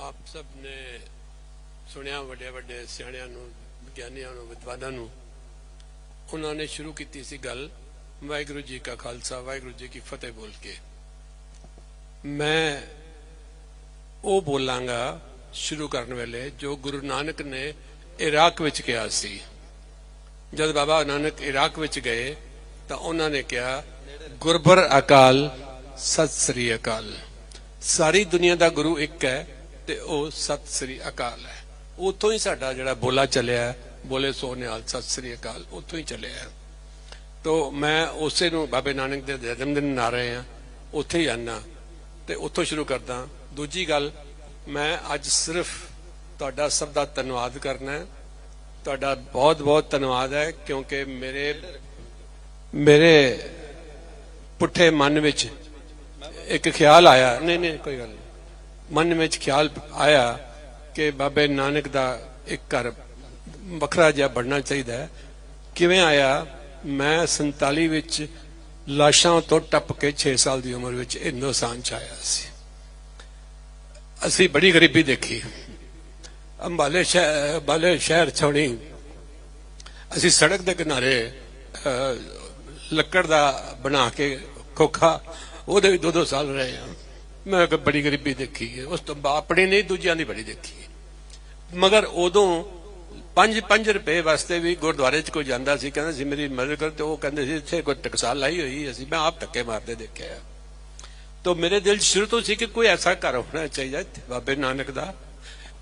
ਆਪ ਸਭ ਨੇ ਸੁਣਿਆ, ਵੱਡੇ ਵੱਡੇ ਸਿਆਣਿਆਂ ਨੂੰ, ਵਿਗਿਆਨੀਆਂ ਨੂੰ, ਵਿਦਵਾਨਾਂ ਨੂੰ, ਉਹਨਾਂ ਨੇ ਸ਼ੁਰੂ ਕੀਤੀ ਸੀ ਗੱਲ, ਵਾਹਿਗੁਰੂ ਜੀ ਕਾ ਖਾਲਸਾ, ਵਾਹਿਗੁਰੂ ਜੀ ਕੀ ਫਤਿਹ ਬੋਲ ਕੇ। ਮੈਂ ਉਹ ਬੋਲਾਂਗਾ ਸ਼ੁਰੂ ਕਰਨ ਵੇਲੇ ਜੋ ਗੁਰੂ ਨਾਨਕ ਨੇ ਇਰਾਕ ਵਿੱਚ ਕਿਹਾ ਸੀ। ਜਦ ਬਾਬਾ ਨਾਨਕ ਇਰਾਕ ਵਿੱਚ ਗਏ, ਤਾਂ ਉਹਨਾਂ ਨੇ ਕਿਹਾ, ਗੁਰਬਰ ਅਕਾਲ, ਸਤਿ ਸ੍ਰੀ ਅਕਾਲ। ਸਾਰੀ ਦੁਨੀਆ ਦਾ ਗੁਰੂ ਇੱਕ ਹੈ ਤੇ ਉਹ ਸਤਿ ਸ੍ਰੀ ਅਕਾਲ ਹੈ। ਉਤੋਂ ਹੀ ਸਾਡਾ ਜਿਹੜਾ ਬੋਲਾ ਚੱਲਿਆ ਬੋਲੇ ਸੋ ਨਿਹਾਲ ਸਤਿ ਸ੍ਰੀ ਅਕਾਲ ਉਤੋਂ ਹੀ ਚੱਲਿਆ ਤੋ ਮੈਂ ਉਸੇ ਨੂੰ ਬਾਬੇ ਨਾਨਕ ਦੇ ਜਨਮ ਦਿਨ ਮਨਾ ਰਹੇ ਆ ਉੱਥੇ ਹੀ ਆਨਾ। ਤੇ ਉੱਥੋਂ ਸ਼ੁਰੂ ਕਰਦਾ ਦੂਜੀ ਗੱਲ, ਮੈਂ ਅੱਜ ਸਿਰਫ ਤੁਹਾਡਾ ਸਭ ਦਾ ਧੰਨਵਾਦ ਕਰਨਾ ਤੁਹਾਡਾ ਬਹੁਤ ਬਹੁਤ ਧੰਨਵਾਦ ਹੈ, ਕਿਉਂਕਿ ਮੇਰੇ ਮੇਰੇ ਪੁੱਠੇ ਮਨ ਵਿੱਚ ਇੱਕ ਖਿਆਲ ਆਇਆ। ਨਹੀਂ ਨਹੀਂ, ਕੋਈ ਗੱਲ ਨਹੀਂ। ਮਨ ਵਿੱਚ ਖਿਆਲ ਆਇਆ ਕਿ ਬਾਬੇ ਨਾਨਕ ਦਾ ਇੱਕ ਘਰ ਵੱਖਰਾ ਜਿਹਾ ਬਣਨਾ ਚਾਹੀਦਾ ਹੈ। ਕਿਵੇਂ ਆਇਆ? ਮੈਂ 47 ਵਿੱਚ ਲਾਸ਼ਾਂ ਤੋਂ ਟੱਪ ਕੇ 6 ਸਾਲ ਦੀ ਉਮਰ ਵਿੱਚ ਹਿੰਦੁਸਤਾਨ ਚ ਆਇਆ ਸੀ। ਅਸੀਂ ਬੜੀ ਗਰੀਬੀ ਦੇਖੀ। ਅੰਬਾਲੇ ਸ਼ਹਿਰ ਅੰਬਾਲੇ ਸ਼ਹਿਰ ਛੋਣੀ ਅਸੀਂ ਸੜਕ ਦੇ ਕਿਨਾਰੇ ਲੱਕੜ ਦਾ ਬਣਾ ਕੇ ਖੋਖਾ, ਉਹਦੇ ਵੀ ਦੋ ਦੋ ਸਾਲ ਰਹੇ ਹਾਂ। ਮੈਂ ਕਿ ਬੜੀ ਗਰੀਬੀ ਦੇਖੀ ਹੈ। ਉਸ ਤੋਂ ਬਾਅਦ ਨਹੀਂ, ਦੂਜਿਆਂ ਦੀ ਬੜੀ ਦੇਖੀ ਹੈ। ਮਗਰ ਉਦੋਂ 5-5 ਰੁਪਏ ਵਾਸਤੇ ਵੀ ਗੁਰਦੁਆਰੇ 'ਚ ਕੋਈ ਜਾਂਦਾ ਸੀ, ਕਹਿੰਦਾ ਸੀ, ਮੇਰੀ ਮਦਦ ਕਰ। ਤੇ ਉਹ ਕਹਿੰਦੇ ਸੀ, ਇੱਥੇ ਕੋਈ ਟਕਸਾਲ ਲਾਈ ਹੋਈ ਅਸੀਂ, ਮੈਂ ਆਪ ਧੱਕੇ ਮਾਰਦੇ ਦੇਖਿਆ ਤੋ ਮੇਰੇ ਦਿਲ 'ਚ ਸ਼ੁਰੂ ਤੋਂ ਸੀ ਕਿ ਕੋਈ ਐਸਾ ਘਰ ਹੋਣਾ ਚਾਹੀਦਾ ਬਾਬੇ ਨਾਨਕ ਦਾ,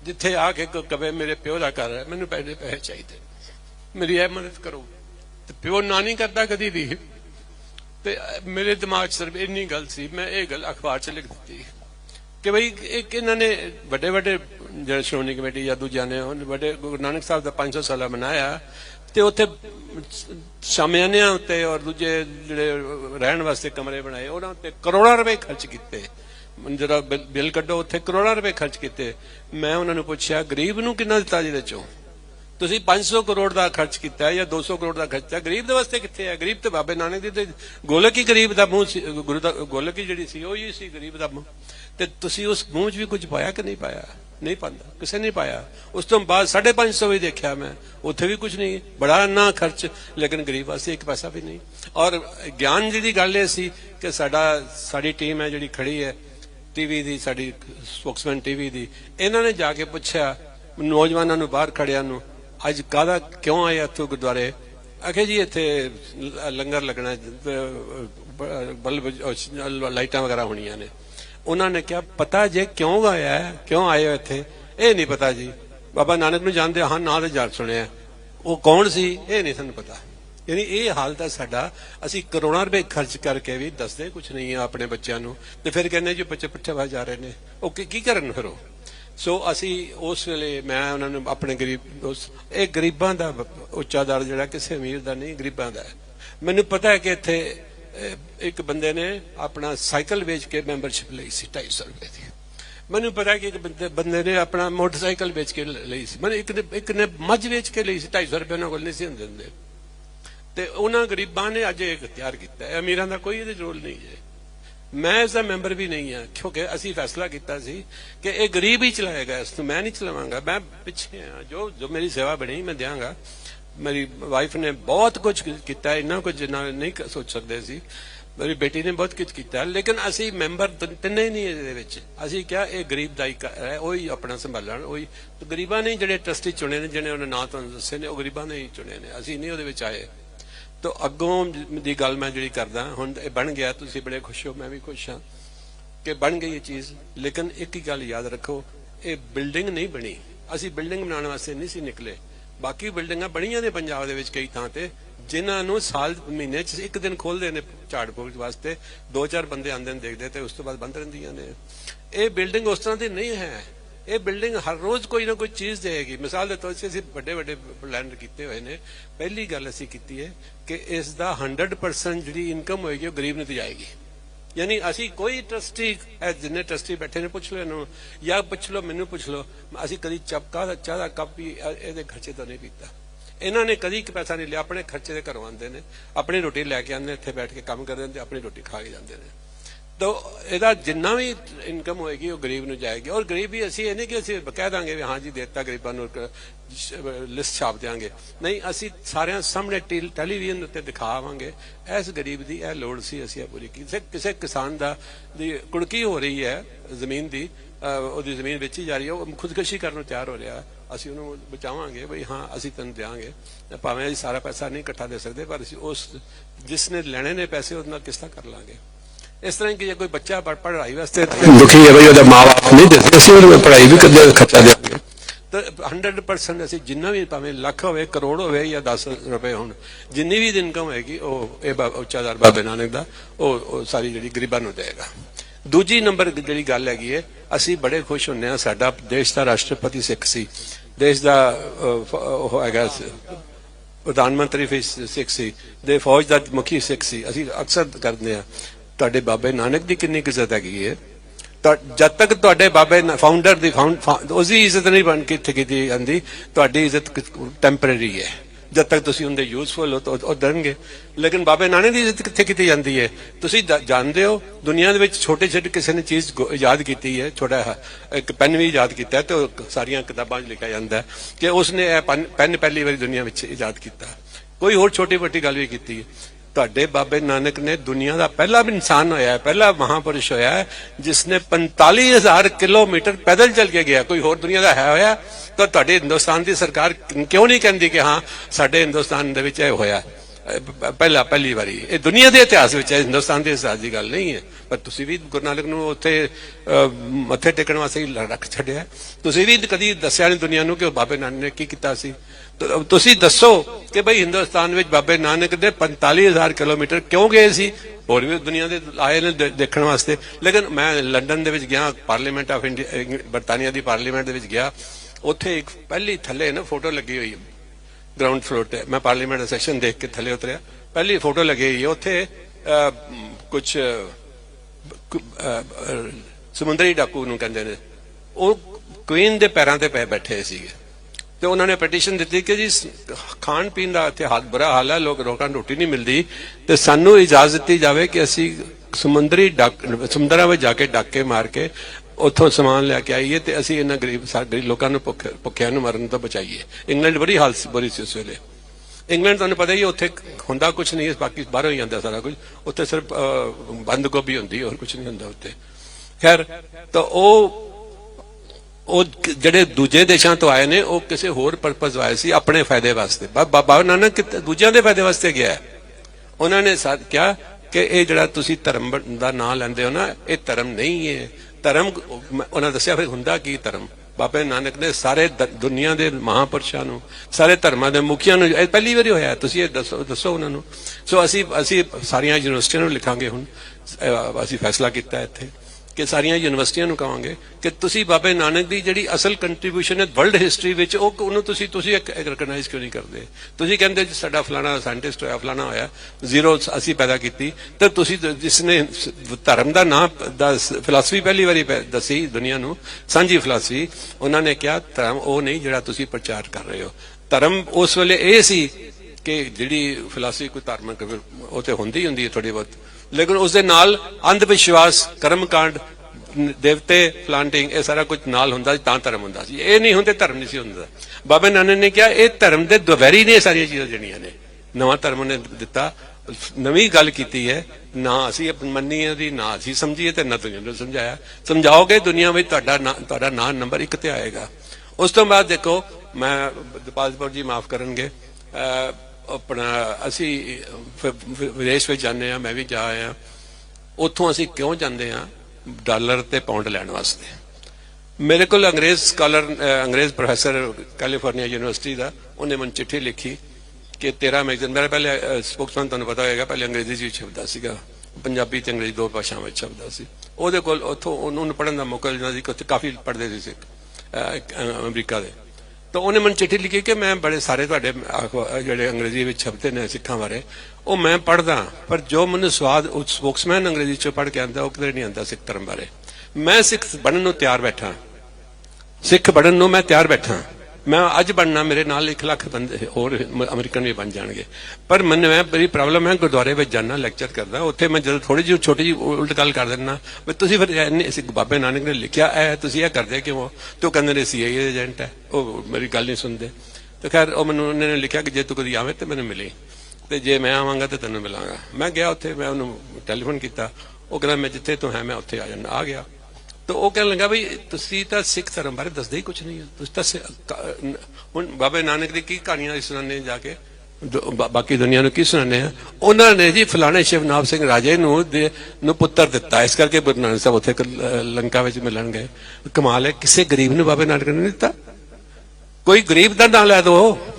ਜਿੱਥੇ ਆ ਕੇ ਕਵੇ, ਮੇਰੇ ਪਿਓ ਦਾ ਘਰ ਹੈ, ਮੈਨੂੰ ਪੈਸੇ ਪੈਸੇ ਚਾਹੀਦੇ ਮੇਰੀ ਇਹ ਮਦਦ ਕਰੋ। ਤੇ ਪਿਓ ਨਾ ਨਹੀਂ ਕਰਦਾ ਕਦੀ ਵੀ। ਤੇ ਮੇਰੇ ਦਿਮਾਗ 'ਚ ਸਿਰਫ ਇੰਨੀ ਗੱਲ ਸੀ, ਮੈਂ ਇਹ ਗੱਲ ਅਖਬਾਰ 'ਚ ਲਿਖ ਦਿੱਤੀ ਕਿ ਭਈ ਇੱਕ ਇਹਨਾਂ ਨੇ ਵੱਡੇ ਵੱਡੇ ਜਿਹੜੇ ਸ਼੍ਰੋਮਣੀ ਕਮੇਟੀ ਜਾਂ ਦੂਜਿਆਂ ਨੇ ਉਹ ਵੱਡੇ ਗੁਰੂ ਨਾਨਕ ਸਾਹਿਬ ਦਾ 500 ਸਾਲਾ ਮਨਾਇਆ ਤੇ ਉੱਥੇ ਸ਼ਾਮਿਆਨਿਆਂ ਉੱਤੇ ਔਰ ਦੂਜੇ ਜਿਹੜੇ ਰਹਿਣ ਵਾਸਤੇ ਕਮਰੇ ਬਣਾਏ, ਉਹਨਾਂ ਉੱਤੇ ਕਰੋੜਾਂ ਰੁਪਏ ਖਰਚ ਕੀਤੇ। ਜਿਹੜਾ ਬਿੱਲ ਕੱਢੋ, ਉੱਥੇ ਕਰੋੜਾਂ ਰੁਪਏ ਖਰਚ ਕੀਤੇ। ਮੈਂ ਉਹਨਾਂ ਨੂੰ ਪੁੱਛਿਆ, ਗਰੀਬ ਨੂੰ ਕਿੰਨਾ ਦਿੱਤਾ ਜਿਹਦੇ ਚੋਂ? ਤੁਸੀਂ 500 ਕਰੋੜ ਦਾ ਖਰਚ ਕੀਤਾ ਹੈ ਜਾਂ 200 ਕਰੋੜ ਦਾ ਖਰਚਾ ਗਰੀਬ ਦੇ ਵਾਸਤੇ ਕਿੱਥੇ ਹੈ ਗਰੀਬ ਤੇ ਬਾਬੇ ਨਾਨਕ ਦੀ ਤੇ ਗੋਲਕ ਹੀ ਗਰੀਬ ਦਾ ਮੂੰਹ ਸੀ ਗੁਰੂ ਦਾ ਗੋਲਕ ਹੀ ਜਿਹੜੀ ਸੀ, ਉਹ ਹੀ ਸੀ ਗਰੀਬ ਦਾ ਮੂੰਹ। ਤੇ ਤੁਸੀਂ ਉਸ ਮੂੰਹ 'ਚ ਵੀ ਕੁਝ ਪਾਇਆ ਕਿ ਨਹੀਂ ਪਾਇਆ? ਨਹੀਂ ਪਾਉਂਦਾ, ਕਿਸੇ ਨੇ ਪਾਇਆ। ਉਸ ਤੋਂ ਬਾਅਦ 550 ਵੀ ਦੇਖਿਆ ਮੈਂ, ਉੱਥੇ ਵੀ ਕੁਝ ਨਹੀਂ, ਬੜਾ ਨਾ ਖਰਚ, ਲੇਕਿਨ ਗਰੀਬ ਵਾਸਤੇ ਇੱਕ ਪੈਸਾ ਵੀ ਨਹੀਂ। ਔਰ ਗਿਆਨ ਜੀ ਦੀ ਗੱਲ ਇਹ ਸੀ ਕਿ ਸਾਡਾ, ਸਾਡੀ ਟੀਮ ਹੈ ਜਿਹੜੀ ਖੜੀ ਹੈ ਟੀਵੀ ਦੀ, ਸਾਡੀ ਸਪੋਕਸਮੈਨ ਟੀਵੀ ਦੀ, ਇਹਨਾਂ ਨੇ ਜਾ ਕੇ ਪੁੱਛਿਆ ਨੌਜਵਾਨਾਂ ਨੂੰ, ਬਾਹਰ ਖੜਿਆਂ ਨੂੰ ਅੱਜ ਕਾਹਦਾ ਕਿਉਂ ਆਏ ਇੱਥੋਂ ਗੁਰਦੁਆਰੇ? ਆਖੇ ਜੀ, ਇੱਥੇ ਲੰਗਰ ਲੱਗਣਾ ਬਲਬ ਲਾਈਟਾਂ ਵਗੈਰਾ ਹੋਣੀਆਂ ਨੇ। ਉਹਨਾਂ ਨੇ ਕਿਹਾ, ਪਤਾ ਜੇ ਕਿਉਂ ਆਇਆ ਕਿਉਂ ਆਏ ਹੋ ਇੱਥੇ? ਇਹ ਨਹੀਂ ਪਤਾ ਜੀ। ਬਾਬਾ ਨਾਨਕ ਨੂੰ ਜਾਣਦੇ ਹਾਂ ਨਾਂ ਤੇ ਜਾਣ ਸੁਣਿਆ ਉਹ ਕੌਣ ਸੀ? ਇਹ ਨਹੀਂ ਸਾਨੂੰ ਪਤਾ। ਯਾਨੀ ਇਹ ਹਾਲਤ ਹੈ ਸਾਡਾ, ਅਸੀਂ ਕਰੋੜਾਂ ਰੁਪਏ ਖਰਚ ਕਰਕੇ ਵੀ ਦੱਸਦੇ ਕੁਝ ਨਹੀਂ ਆ ਆਪਣੇ ਬੱਚਿਆਂ ਨੂੰ। ਤੇ ਫਿਰ ਕਹਿੰਦੇ ਜੀ, ਬੱਚੇ ਪੱਠੇ ਵਾ ਜਾ ਰਹੇ ਨੇ। ਉਹ ਕੀ ਕਰਨ ਫਿਰ ਉਹ? ਸੋ ਅਸੀਂ ਉਸ ਵੇਲੇ ਮੈਂ ਉਹਨਾਂ ਨੂੰ ਆਪਣੇ ਗਰੀਬ ਉਸ ਇਹ ਗਰੀਬਾਂ ਦਾ ਉੱਚਾ ਦਰ ਜਿਹੜਾ ਕਿਸੇ ਅਮੀਰ ਦਾ ਨਹੀਂ, ਗਰੀਬਾਂ ਦਾ ਮੈਨੂੰ ਪਤਾ ਹੈ ਕਿ ਇੱਥੇ ਇੱਕ ਬੰਦੇ ਨੇ ਆਪਣਾ ਸਾਈਕਲ ਵੇਚ ਕੇ ਮੈਂਬਰਸ਼ਿਪ ਲਈ ਸੀ 250 ਰੁਪਏ ਦੀ। ਮੈਨੂੰ ਪਤਾ ਕਿ ਇੱਕ ਬੰਦੇ ਨੇ ਆਪਣਾ ਮੋਟਰਸਾਈਕਲ ਵੇਚ ਕੇ ਲਈ ਸੀ। ਮੈਨੂੰ ਇੱਕ ਨੇ ਇੱਕ ਨੇ ਮੱਝ ਵੇਚ ਕੇ ਲਈ ਸੀ 250 ਰੁਪਏ ਉਹਨਾਂ ਕੋਲ ਨਹੀਂ ਸੀ ਹੁੰਦੇ ਹੁੰਦੇ। ਤੇ ਉਹਨਾਂ ਗਰੀਬਾਂ ਨੇ ਅੱਜ ਇਹ ਤਿਆਰ ਕੀਤਾ ਅਮੀਰਾਂ ਦਾ ਕੋਈ ਇਹਦੇ ਰੋਲ ਨਹੀਂ ਹੈ। ਮੈਂ ਇਸ ਦਾ ਮੈਂਬਰ ਵੀ ਨਹੀਂ ਆ ਕਿਉਂਕਿ ਅਸੀਂ ਫੈਸਲਾ ਕੀਤਾ ਸੀ ਕਿ ਇਹ ਗਰੀਬ ਹੀ ਚਲਾਏਗਾ, ਇਸ ਨੂੰ ਮੈਂ ਨਹੀਂ ਚਲਾਵਾਂਗਾ, ਮੈਂ ਪਿੱਛੇ ਹਾਂ, ਜੋ ਜੋ ਮੇਰੀ ਸੇਵਾ ਬਣੀ, ਮੈਂ ਦਿਆਂਗਾ। ਮੇਰੀ ਵਾਈਫ ਨੇ ਬਹੁਤ ਕੁਝ ਕੀਤਾ, ਇੰਨਾ ਕੁਝ ਜਿੰਨਾ ਨਹੀਂ ਸੋਚ ਸਕਦੇ ਸੀ। ਮੇਰੀ ਬੇਟੀ ਨੇ ਬਹੁਤ ਕੁਝ ਕੀਤਾ, ਲੇਕਿਨ ਅਸੀਂ ਮੈਂਬਰ ਤਿੰਨੇ ਨਹੀਂ ਇਹਦੇ ਵਿੱਚ। ਅਸੀਂ ਕਿਹਾ ਇਹ ਗਰੀਬ ਦਾ ਹੀ ਕ- ਹੈ, ਉਹੀ ਆਪਣਾ ਸੰਭਾਲਣ, ਉਹੀ ਤੇ ਗਰੀਬਾਂ ਨੇ ਜਿਹੜੇ ਟਰਸਟੀ ਚੁਣੇ ਨੇ, ਜਿਹਨੇ ਉਹਨਾਂ ਨਾਂ ਤੁਹਾਨੂੰ ਦੱਸੇ ਨੇ, ਉਹ ਗਰੀਬਾਂ ਨੇ ਹੀ ਚੁਣੇ ਨੇ, ਅਸੀਂ ਨਹੀਂ ਉਹਦੇ ਵਿੱਚ ਆਏ। ਤੋ ਅੱਗੋਂ ਦੀ ਗੱਲ ਮੈਂ ਜਿਹੜੀ ਕਰਦਾ, ਹੁਣ ਇਹ ਬਣ ਗਿਆ, ਤੁਸੀਂ ਬੜੇ ਖੁਸ਼ ਹੋ, ਮੈਂ ਵੀ ਖੁਸ਼ ਹਾਂ ਕਿ ਬਣ ਗਈ ਇਹ ਚੀਜ਼। ਲੇਕਿਨ ਇੱਕ ਹੀ ਗੱਲ ਯਾਦ ਰੱਖੋ, ਇਹ ਬਿਲਡਿੰਗ ਨਹੀਂ ਬਣੀ। ਅਸੀਂ ਬਿਲਡਿੰਗ ਬਣਾਉਣ ਵਾਸਤੇ ਨਹੀਂ ਸੀ ਨਿਕਲੇ। ਬਾਕੀ ਬਿਲਡਿੰਗਾਂ ਬਣੀਆਂ ਨੇ ਪੰਜਾਬ ਦੇ ਵਿੱਚ ਕਈ ਥਾਂ ਤੇ, ਜਿਨ੍ਹਾਂ ਨੂੰ ਸਾਲ, ਮਹੀਨੇ ਚ ਇੱਕ ਦਿਨ ਖੋਲਦੇ ਨੇ ਝਾੜ ਫੂਕ ਵਾਸਤੇ, ਦੋ ਚਾਰ ਬੰਦੇ ਆਂਦੇ ਨੇ ਦੇਖਦੇ ਤੇ ਉਸ ਤੋਂ ਬਾਅਦ ਬੰਦ ਰਹਿੰਦੀਆਂ ਨੇ। ਇਹ ਬਿਲਡਿੰਗ ਉਸ ਤਰ੍ਹਾਂ ਦੀ ਨਹੀਂ ਹੈ। ਇਹ ਬਿਲਡਿੰਗ ਹਰ ਰੋਜ਼ ਕੋਈ ਨਾ ਕੋਈ ਚੀਜ਼ ਦੇਗੀ ਮਿਸਾਲ ਦੇ ਤੌਰ ਤੇ ਅਸੀਂ ਵੱਡੇ ਵੱਡੇ ਪਲਾਨ ਕੀਤੇ ਹੋਏ ਨੇ। ਪਹਿਲੀ ਗੱਲ ਅਸੀਂ ਕੀਤੀ ਹੈ ਕਿ ਇਸ ਦਾ 100% ਜਿਹੜੀ ਇਨਕਮ ਹੋਏਗੀ ਉਹ ਗਰੀਬ ਨੂੰ ਤੇ ਜਾਏਗੀ ਯਾਨੀ ਅਸੀਂ ਕੋਈ ਟਰਸਟੀ ਜਿੰਨੇ ਟਰਸਟੀ ਬੈਠੇ ਨੇ ਪੁੱਛ ਲਓ ਇਹਨੂੰ ਜਾਂ ਪੁੱਛ ਲਓ, ਮੈਨੂੰ ਪੁੱਛ ਲਓ, ਅਸੀਂ ਕਦੀ ਚਪਕਾ ਦਾ ਚਾਹ ਦਾ ਕੱਪ ਵੀ ਇਹਦੇ ਖਰਚੇ ਤੋਂ ਨਹੀਂ ਪੀਤਾ। ਇਹਨਾਂ ਨੇ ਕਦੀ ਇੱਕ ਪੈਸਾ ਨਹੀਂ ਲਿਆ, ਆਪਣੇ ਖਰਚੇ ਦੇ ਘਰੋਂ ਆਉਂਦੇ ਨੇ, ਆਪਣੀ ਰੋਟੀ ਲੈ ਕੇ ਆਉਂਦੇ ਨੇ, ਇੱਥੇ ਬੈਠ ਕੇ ਕੰਮ ਕਰਦੇ ਨੇ ਤੇ ਆਪਣੀ ਰੋਟੀ ਖਾ ਕੇ ਜਾਂਦੇ ਨੇ। ਤਾਂ ਇਹਦਾ ਜਿੰਨਾ ਵੀ ਇਨਕਮ ਹੋਏਗੀ, ਉਹ ਗਰੀਬ ਨੂੰ ਜਾਏਗੀ। ਔਰ ਗਰੀਬ ਵੀ ਅਸੀਂ ਇਹ ਨਹੀਂ ਕਿ ਅਸੀਂ ਕਹਿ ਦਾਂਗੇ ਵੀ ਹਾਂ ਜੀ ਦੇਤਾ ਗਰੀਬਾਂ ਨੂੰ ਲਿਸਟ ਛਾਪ ਦਿਆਂਗੇ। ਨਹੀਂ, ਅਸੀਂ ਸਾਰਿਆਂ ਸਾਹਮਣੇ ਟੈਲੀਵਿਜ਼ਨ ਉੱਤੇ ਦਿਖਾਵਾਂਗੇ। ਇਸ ਗਰੀਬ ਦੀ ਇਹ ਲੋੜ ਸੀ, ਅਸੀਂ ਇਹ ਪੂਰੀ ਕਿਸੇ ਕਿਸੇ ਕਿਸਾਨ ਦਾ ਦੀ ਕੁੜਕੀ ਹੋ ਰਹੀ ਹੈ, ਜ਼ਮੀਨ ਦੀ ਉਹਦੀ ਜ਼ਮੀਨ ਵੇਚੀ ਜਾ ਰਹੀ ਹੈ, ਉਹ ਖੁਦਕੁਸ਼ੀ ਕਰਨ ਨੂੰ ਤਿਆਰ ਹੋ ਰਿਹਾ। ਅਸੀਂ ਉਹਨੂੰ ਬਚਾਵਾਂਗੇ, ਬਈ ਹਾਂ, ਅਸੀਂ ਤੈਨੂੰ ਦਿਆਂਗੇ। ਭਾਵੇਂ ਅਸੀਂ ਸਾਰਾ ਪੈਸਾ ਨਹੀਂ ਇਕੱਠਾ ਦੇ ਸਕਦੇ, ਪਰ ਅਸੀਂ ਉਸ, ਜਿਸ ਨੇ ਲੈਣੇ ਨੇ ਪੈਸੇ, ਉਹਦੇ ਨਾਲ ਕਿਸ ਤਰ੍ਹਾਂ ਕਰ ਲਾਂਗੇ। ਇਸ ਤਰ੍ਹਾਂ ਕਿ ਜੇ ਕੋਈ ਬੱਚਾ ਪੜ੍ਹ- ਪੜ੍ਹਾਈ ਵਾਸਤੇ ਦੁਖੀ ਹੈ ਬਈ ਉਹਦਾ ਮਾਪੇ ਨਹੀਂ ਦਿੰਦੇ ਅਸੀਂ ਉਹਨੂੰ ਪੜ੍ਹਾਈ ਵੀ ਕਦੇ ਖਰਚਾ ਦੇਵਾਂਗੇ ਤਾਂ 100% ਅਸੀਂ ਜਿੰਨਾ ਵੀ ਭਾਵੇਂ ਲੱਖ ਹੋਵੇ ਕਰੋੜ ਹੋਵੇ ਜਾਂ 10 ਰੁਪਏ ਹੋਣ ਜਿੰਨੀ ਵੀ ਇਨਕਮ ਹੋਏਗੀ ਉਹ ਇਹ ਬਾ- ਉੱਚਾਦਾਰ ਬਾਬੇ ਨਾਨਕ ਦਾ ਉਹ ਸਾਰੀ ਜਿਹੜੀ ਗਰੀਬਾਂ ਨੂੰ ਦੇਗਾ। ਦੂਜੀ ਨੰਬਰ ਜਿਹੜੀ ਗੱਲ ਹੈਗੀ ਹੈ ਅਸੀਂ ਬੜੇ ਖੁਸ਼ ਹੁੰਨੇ ਆ ਸਾਡਾ ਦੇਸ਼ ਦਾ ਰਾਸ਼ਟਰਪਤੀ ਸਿੱਖ ਸੀ। ਦੇਸ਼ ਦਾ ਉਹ ਹੈਗਾ ਪ੍ਰਧਾਨ ਮੰਤਰੀ ਸਿੱਖ ਸੀ ਦੇ ਫੌਜ ਦਾ ਮੁਖੀ ਸਿੱਖ ਸੀ। ਅਸੀਂ ਅਕਸਰ ਕਰਦੇ ਆ ਤੁਹਾਡੇ ਬਾਬੇ ਨਾਨਕ ਦੀ ਕਿੰਨੀ ਕੁ ਇੱਜ਼ਤ ਹੈਗੀ ਹੈ? ਜਦ ਤੱਕ ਤੁਹਾਡੇ ਬਾਬੇ ਫਾਊਂਡਰ ਦੀ ਉਸਦੀ ਇੱਜ਼ਤ ਨਹੀਂ ਬਣ ਕੇ ਕੀਤੀ ਜਾਂਦੀ, ਤੁਹਾਡੀ ਇੱਜ਼ਤ ਟੈਂਪਰੇਰੀ ਹੈ। ਜਦ ਤੱਕ ਤੁਸੀਂ ਉਹਦੇ ਯੂਸਫੁਲ ਹੋ ਤਾਂ ਉਹ ਡਰਨਗੇ ਲੇਕਿਨ ਬਾਬੇ ਨਾਨਕ ਦੀ ਇੱਜ਼ਤ ਕਿੱਥੇ ਕੀਤੀ ਜਾਂਦੀ ਹੈ? ਤੁਸੀਂ ਜਾਣਦੇ ਹੋ, ਦੁਨੀਆ ਦੇ ਵਿੱਚ ਛੋਟੇ ਛੋਟੇ ਕਿਸੇ ਨੇ ਚੀਜ਼ ਗੋ- ਯਾਦ ਕੀਤੀ ਹੈ, ਛੋਟਾ ਇੱਕ ਪੈਨ ਵੀ ਯਾਦ ਕੀਤਾ ਹੈ ਤੇ ਸਾਰੀਆਂ ਕਿਤਾਬਾਂ 'ਚ ਲਿਖਿਆ ਜਾਂਦਾ ਹੈ ਕਿ ਉਸਨੇ ਇਹ ਪੈਨ ਪੈਨ ਪਹਿਲੀ ਵਾਰੀ ਦੁਨੀਆ ਵਿੱਚ ਇਜਾਦ ਕੀਤਾ। ਕੋਈ ਹੋਰ ਛੋਟੀ ਵੱਡੀ ਗੱਲ ਵੀ ਕੀਤੀ ਹੈ। ਤੁਹਾਡੇ ਬਾਬੇ ਨਾਨਕ ਨੇ ਦੁਨੀਆ ਦਾ ਪਹਿਲਾ ਇਨਸਾਨ ਹੋਇਆ ਹੈ, ਪਹਿਲਾ ਮਹਾਪੁਰਸ਼ ਹੋਇਆ ਹੈ ਜਿਸ ਨੇ 45000 ਕਿਲੋਮੀਟਰ ਪੈਦਲ ਚੱਲ ਕੇ ਗਿਆ। ਕੋਈ ਹੋਰ ਦੁਨੀਆ ਦਾ ਹੈ ਹੋਇਆ? ਤਾਂ ਤੁਹਾਡੇ ਹਿੰਦੁਸਤਾਨ ਦੀ ਸਰਕਾਰ ਕਿਉਂ ਨਹੀਂ ਕਹਿੰਦੀ ਕਿ ਹਾਂ, ਸਾਡੇ ਹਿੰਦੁਸਤਾਨ ਦੇ ਵਿੱਚ ਇਹ ਹੋਇਆ? ਪਹਿਲਾ, ਪਹਿਲੀ ਵਾਰੀ। ਇਹ ਦੁਨੀਆ ਦੇ ਇਤਿਹਾਸ ਵਿੱਚ ਹੈ, ਹਿੰਦੁਸਤਾਨ ਦੇ ਇਤਿਹਾਸ ਦੀ ਗੱਲ ਨਹੀਂ ਹੈ। ਪਰ ਤੁਸੀਂ ਵੀ ਗੁਰੂ ਨਾਨਕ ਨੂੰ ਉੱਥੇ ਮੱਥੇ ਟੇਕਣ ਵਾਸਤੇ ਰੱਖ ਛੱਡਿਆ ਤੁਸੀਂ ਵੀ ਕਦੀ ਦੱਸਿਆ ਨਹੀਂ ਦੁਨੀਆ ਨੂੰ ਕਿ ਬਾਬੇ ਨਾਨਕ ਨੇ ਕੀ ਕੀਤਾ ਸੀ? ਤੁਸੀਂ ਦੱਸੋ ਕਿ ਭਈ ਹਿੰਦੁਸਤਾਨ ਵਿੱਚ ਬਾਬੇ ਨਾਨਕ ਦੇ 45000 ਕਿਲੋਮੀਟਰ ਕਿਉਂ ਗਏ ਸੀ? ਹੋਰ ਵੀ ਦੁਨੀਆ ਦੇ ਆਏ ਨੇ ਦੇਖਣ ਵਾਸਤੇ। ਲੇਕਿਨ ਮੈਂ ਲੰਡਨ ਦੇ ਵਿੱਚ ਗਿਆ ਪਾਰਲੀਮੈਂਟ ਆਫ ਇੰਡੀਆ ਬਰਤਾਨੀਆ ਦੀ ਪਾਰਲੀਮੈਂਟ ਦੇ ਵਿੱਚ ਗਿਆ। ਉੱਥੇ ਇੱਕ ਪਹਿਲੀ ਥੱਲੇ ਨਾ ਫੋਟੋ ਲੱਗੀ ਹੋਈ ਹੈ ਗਰਾਊਂਡ ਫਲੋਰ ਤੇ। ਮੈਂ ਪਾਰਲੀਮੈਂਟ ਦਾ ਸੈਸ਼ਨ ਦੇਖ ਕੇ ਥੱਲੇ ਉਤਰਿਆ। ਪਹਿਲੀ ਫੋਟੋ ਲੱਗੀ ਹੋਈ ਹੈ ਉੱਥੇ ਕੁਝ ਸਮੁੰਦਰੀ ਡਾਕੂ ਨੂੰ ਕਹਿੰਦੇ ਨੇ। ਉਹ ਕੁਈਨ ਦੇ ਪੈਰਾਂ ਤੇ ਪੈ ਬੈਠੇ ਸੀਗੇ। ਤੇ ਉਹਨਾਂ ਨੇ ਪਟੀਸ਼ਨ ਦਿੱਤੀ ਕਿ ਜੀ ਖਾਣ ਪੀਣ ਦਾ ਇੱਥੇ ਹਾਲ ਬੁਰਾ ਹਾਲ ਹੈ ਲੋਕ ਰੋਕਾਂ ਰੋਟੀ ਨਹੀਂ ਮਿਲਦੀ। ਤੇ ਸਾਨੂੰ ਇਜਾਜ਼ਤ ਦਿੱਤੀ ਜਾਵੇ ਕਿ ਅਸੀਂ ਸਮੁੰਦਰੀ ਸਮੁੰਦਰਾਂ ਵਿੱਚ ਜਾ ਕੇ ਡਾਕੇ ਮਾਰ ਕੇ ਉੱਥੋਂ ਸਮਾਨ ਲੈ ਕੇ ਆਈਏ ਤੇ ਅਸੀਂ ਇਹਨਾਂ ਗਰੀਬ ਸਾਡੇ ਲੋਕਾਂ ਨੂੰ ਭੁੱਖ ਭੁੱਖਿਆਂ ਨੂੰ ਮਰਨ ਤੋਂ ਬਚਾਈਏ। ਇੰਗਲੈਂਡ ਬੜੀ ਹਾਲਤ ਬੁਰੀ ਸੀ ਉਸ ਵੇਲੇ। ਇੰਗਲੈਂਡ ਤੁਹਾਨੂੰ ਪਤਾ ਹੀ ਉੱਥੇ ਹੁੰਦਾ ਕੁਝ ਨਹੀਂ ਬਾਕੀ ਬਾਹਰੋਂ ਹੀ ਆਉਂਦਾ ਸਾਰਾ ਕੁਝ ਉੱਥੇ ਸਿਰਫ ਬੰਦ ਗੋਭੀ ਹੁੰਦੀ ਹੈ, ਹੋਰ ਕੁਝ ਨਹੀਂ ਹੁੰਦਾ ਉੱਥੇ। ਖੈਰ ਤਾਂ ਉਹ ਉਹ ਜਿਹੜੇ ਦੂਜੇ ਦੇਸ਼ਾਂ ਤੋਂ ਆਏ ਨੇ, ਉਹ ਕਿਸੇ ਹੋਰ ਪਰਪਸ ਆਏ ਸੀ, ਆਪਣੇ ਫਾਇਦੇ ਵਾਸਤੇ। ਬਾਬਾ ਨਾਨਕ ਕਿਤੇ ਦੂਜਿਆਂ ਦੇ ਫਾਇਦੇ ਵਾਸਤੇ ਗਿਆ ਉਹਨਾਂ ਨੇ ਸਾ, ਕਿਹਾ ਕਿ ਇਹ ਜਿਹੜਾ ਤੁਸੀਂ ਧਰਮ ਦਾ ਨਾਮ ਲੈਂਦੇ ਹੋ ਨਾ, ਇਹ ਧਰਮ ਨਹੀਂ ਹੈ। ਧਰਮ ਮੈਂ- ਉਹਨਾਂ ਦੱਸਿਆ ਫਿਰ ਹੁੰਦਾ ਕੀ ਧਰਮ? ਬਾਬੇ ਨਾਨਕ ਨੇ ਸਾਰੇ ਦ- ਦੁਨੀਆ ਦੇ ਮਹਾਪੁਰਸ਼ਾਂ ਨੂੰ, ਸਾਰੇ ਧਰਮਾਂ ਦੇ ਮੁਖੀਆਂ ਨੂੰ, ਇਹ ਪਹਿਲੀ ਵਾਰੀ ਹੋਇਆ ਤੁਸੀਂ ਇਹ ਦੱਸੋ ਦੱਸੋ ਉਹਨਾਂ ਨੂੰ। ਸੋ ਅਸੀਂ ਅਸੀਂ ਸਾਰੀਆਂ ਯੂਨੀਵਰਸਿਟੀਆਂ ਨੂੰ ਲਿਖਾਂਗੇ ਹੁਣ। ਅਸੀਂ ਫੈਸਲਾ ਕੀਤਾ ਇੱਥੇ। ਕਿ ਸਾਰੀਆਂ ਯੂਨੀਵਰਸਿਟੀਆਂ ਨੂੰ ਕਹਾਂਗੇ ਕਿ ਤੁਸੀਂ ਬਾਬੇ ਨਾਨਕ ਦੀ ਜਿਹੜੀ ਅਸਲ ਕੰਟਰੀਬਿਊਸ਼ਨ ਹੈ ਵਰਲਡ ਹਿਸਟਰੀ ਵਿੱਚ, ਉਹ ਉਹਨੂੰ ਤੁਸੀਂ ਤੁਸੀਂ ਰეკਗਨਾਈਜ਼ ਕਿਉਂ ਨਹੀਂ ਕਰਦੇ? ਤੁਸੀਂ ਕਹਿੰਦੇ ਸਾਡਾ ਫਲਾਣਾ ਸਾਇੰਟਿਸਟ ਹੋਇਆ, ਫਲਾਣਾ ਹੋਇਆ ਜ਼ੀਰੋ ਅਸੀਂ ਪੈਦਾ ਕੀਤੀ, ਤੇ ਤੁਸੀਂ ਤਾਂ ਜਿਸ ਨੇ ਧਰਮ ਦਾ ਨਾਮ ਦਾ ਫਿਲਾਸਫੀ ਪਹਿਲੀ ਵਾਰੀ ਦੱਸੀ ਦੁਨੀਆ ਨੂੰ, ਸਾਂਝੀ ਫਿਲਾਸਫੀ ਉਹਨਾਂ ਨੇ ਕਿਹਾ, ਧਰਮ ਉਹ ਨਹੀਂ ਜਿਹੜਾ ਤੁਸੀਂ ਪ੍ਰਚਾਰ ਕਰ ਰਹੇ ਹੋ। ਧਰਮ ਉਸ ਵੇਲੇ ਇਹ ਸੀ ਕਿ ਜਿਹੜੀ ਫਿਲਾਸਫੀ ਕੋਈ ਧਾਰਮਿਕ ਉਹ ਤੇ ਹੁੰਦੀ ਹੀ ਹੁੰਦੀ ਹੈ ਥੋੜੀ ਬਹੁਤ। ਲੇਕਿਨ ਉਸ ਦੇ ਨਾਲ ਅੰਧ ਵਿਸ਼ਵਾਸ ਕਰਮਕਾਂਡ ਨ- ਦੇਵਤੇ ਪਲਾਂਟਿੰਗ ਇਹ ਸਾਰਾ ਕੁਝ ਨਾਲ ਹੁੰਦਾ ਸੀ, ਤਾਂ ਧਰਮ ਹੁੰਦਾ ਸੀ। ਇਹ ਨਹੀਂ ਹੁੰਦੇ, ਧਰਮ ਨਹੀਂ ਸੀ ਹੁੰਦਾ। ਬਾਬਾ ਨਾਨਕ ਨੇ ਕਿਹਾ, ਇਹ ਧਰਮ ਦੇ ਦੁਵੈਰੀ ਨੇ ਇਹ ਸਾਰੀਆਂ ਚੀਜ਼ਾਂ ਜਿਹੜੀਆਂ ਨੇ। ਨਵਾਂ ਧਰਮ ਨੇ ਦਿੱਤਾ। ਨਵੀਂ ਗੱਲ ਕੀਤੀ ਹੈ, ਨਾ ਅਸੀਂ ਮੰਨੀਏ ਦੀ ਨਾ ਅਸੀਂ ਸਮਝੀਏ ਤੇ ਨਾ ਤੁਸੀਂ ਨੂੰ ਸਮਝਾਇਆ। ਸਮਝਾਓਗੇ ਦੁਨੀਆ ਵਿੱਚ ਤੁਹਾਡਾ ਨਾਂ- ਤੁਹਾਡਾ ਨਾਂ ਨੰਬਰ 1 ਤੇ ਆਏਗਾ। ਉਸ ਤੋਂ ਬਾਅਦ ਦੇਖੋ, ਮੈਂ ਦਪਾਲਪੁਰ ਜੀ ਮਾਫ ਕਰਨਗੇ। ਅਹ ਆਪਣਾ ਅਸੀਂ ਵਿਦੇਸ਼ ਵਿੱਚ ਜਾਂਦੇ ਆ ਮੈਂ ਵੀ ਜਾ ਆਇਆ। ਉੱਥੋਂ ਅਸੀਂ ਕਿਉਂ ਜਾਂਦੇ ਆ ਡਾਲਰ ਤੇ ਪਾਉਂਡ ਲੈਣ ਵਾਸਤੇ। ਮੇਰੇ ਕੋਲ ਅੰਗਰੇਜ਼ ਸਕਾਲਰ ਅੰਗਰੇਜ਼ ਪ੍ਰੋਫੈਸਰ ਕੈਲੀਫੋਰਨੀਆ ਯੂਨੀਵਰਸਿਟੀ ਦਾ, ਉਹਨੇ ਮੈਨੂੰ ਚਿੱਠੀ ਲਿਖੀ ਕਿ ਤੇਰਾ ਮੈਗਜ਼ੀਨ, ਮੇਰਾ ਪਹਿਲੇ ਸਪੋਕਸਮੈਨ ਤੁਹਾਨੂੰ ਪਤਾ ਹੋਏਗਾ, ਪਹਿਲੇ ਅੰਗਰੇਜ਼ੀ ਵਿੱਚ ਛਪਦਾ ਸੀਗਾ। ਪੰਜਾਬੀ ਤੇ ਅੰਗਰੇਜ਼ੀ ਦੋ ਭਾਸ਼ਾਵਾਂ ਵਿੱਚ ਛਪਦਾ ਸੀ। ਉਹਦੇ ਕੋਲ ਉੱਥੋਂ ਉਹਨੂੰ ਪੜਨ ਦਾ ਮੌਕਾ ਮਿਲਦਾ ਸੀ ਕਿ ਉੱਥੇ ਕਾਫੀ ਪੜ੍ਹਦੇ ਸੀ ਸਿੱਖ ਅਮਰੀਕਾ ਦੇ। ਤਾਂ ਉਹਨੇ ਮੈਨੂੰ ਚਿੱਠੀ ਲਿਖੀ ਕਿ ਮੈਂ ਬੜੇ ਸਾਰੇ ਤੁਹਾਡੇ ਜਿਹੜੇ ਅੰਗਰੇਜ਼ੀ ਵਿੱਚ ਛਪਦੇ ਨੇ ਸਿੱਖਾਂ ਬਾਰੇ, ਉਹ ਮੈਂ ਪੜ੍ਹਦਾ, ਪਰ ਜੋ ਮੈਨੂੰ ਸਵਾਦ, ਉਹ ਸਪੋਕਸਮੈਨ ਅੰਗਰੇਜ਼ੀ ਚੋਂ ਪੜ੍ਹ ਕੇ ਆਂਦਾ ਉਹ ਕਿਤੇ ਨਹੀਂ ਆਂਦਾ ਸਿੱਖ ਧਰਮ ਬਾਰੇ। ਮੈਂ ਸਿੱਖ ਬਣਨ ਨੂੰ ਤਿਆਰ ਬੈਠਾ। ਸਿੱਖ ਬਣਨ ਨੂੰ ਮੈਂ ਤਿਆਰ ਬੈਠਾ। ਮੈਂ ਅੱਜ ਬਣਨਾ, ਮੇਰੇ ਨਾਲ 1 ਲੱਖ ਬੰਦੇ, ਹੋਰ ਅਮਰੀਕਨ ਵੀ ਬਣ ਜਾਣਗੇ। ਪਰ ਮੈਨੂੰ ਮੈਂ ਬੜੀ ਪ੍ਰੋਬਲਮ ਹੈ, ਗੁਰਦੁਆਰੇ ਵਿੱਚ ਜਾਣਾ ਲੈਕਚਰ ਕਰਦਾ, ਉੱਥੇ ਮੈਂ ਜਦੋਂ ਥੋੜੀ ਜਿਹੀ ਛੋਟੀ ਜਿਹੀ ਉਲਟ ਗੱਲ ਕਰ ਦਿੰਦਾ, ਵੀ ਤੁਸੀਂ ਫਿਰ ਇੰਨੇ- ਬਾਬੇ ਨਾਨਕ ਨੇ ਲਿਖਿਆ ਹੈ ਤੁਸੀਂ ਇਹ ਕਰਦੇ ਕਿਉਂ ਤੇ ਕਹਿੰਦੇ ਨੇ ਸੀਆਈਏ ਏਜੰਟ ਹੈ, ਉਹ ਮੇਰੀ ਗੱਲ ਨਹੀਂ ਸੁਣਦੇ। ਤੇ ਖੈਰ, ਉਹ ਮੈਨੂੰ, ਉਹਨਾਂ ਨੇ ਲਿਖਿਆ ਕਿ ਜੇ ਤੂੰ ਕਦੀ ਆਵੇਂ ਤੇ ਮੈਨੂੰ ਮਿਲੇ। ਤੇ ਜੇ ਮੈਂ ਆਵਾਂਗਾ ਤੇ ਤੈਨੂੰ ਮਿਲਾਂਗਾ। ਮੈਂ ਗਿਆ ਉੱਥੇ, ਮੈਂ ਉਹਨੂੰ ਟੈਲੀਫੋਨ ਕੀਤਾ। ਉਹ ਕਹਿੰਦਾ, ਮੈਂ ਜਿੱਥੇ ਤੂੰ ਹੈ, ਮੈਂ ਉੱਥੇ ਆ ਜਾਣਾ ਆ ਗਿਆ। ਤੇ ਉਹ ਕਹਿਣ ਲੱਗਾ ਵੀ ਤੁਸੀਂ ਤਾਂ ਸਿੱਖ ਧਰਮ ਬਾਰੇ ਦੱਸਦੇ ਹੀ ਕੁਝ ਨਹੀਂ ਹੋ। ਤੁਸੀਂ ਤਾਂ ਹੁਣ ਬਾਬਾ ਨਾਨਕ ਦੀ ਕੀ ਕਹਾਣੀਆਂ ਸੁਣਾਉਂਦੇ ਜਾ ਕੇ? ਬਾਕੀ ਦੁਨੀਆ ਨੂੰ ਕੀ ਸੁਣਾਉਂਦੇ ਆ ਉਹਨਾਂ ਨੇ ਜੀ ਫਲਾਣੇ ਸ਼ਿਵਨਾਮ ਸਿੰਘ ਰਾਜੇ ਨੂੰ ਨੂੰ ਪੁੱਤਰ ਦਿੱਤਾ। ਇਸ ਕਰਕੇ ਗੁਰੂ ਨਾਨਕ ਸਾਹਿਬ ਉੱਥੇ ਲੰਕਾ ਵਿੱਚ ਮਿਲਣ ਗਏ ਕਮਾਲ ਹੈ, ਕਿਸੇ ਗਰੀਬ ਨੂੰ ਬਾਬੇ ਨਾਨਕ ਨੇ ਨਹੀਂ ਦਿੱਤਾ। ਕੋਈ ਗਰੀਬ ਦਾ ਨਾਂ ਲੈ ਦੋ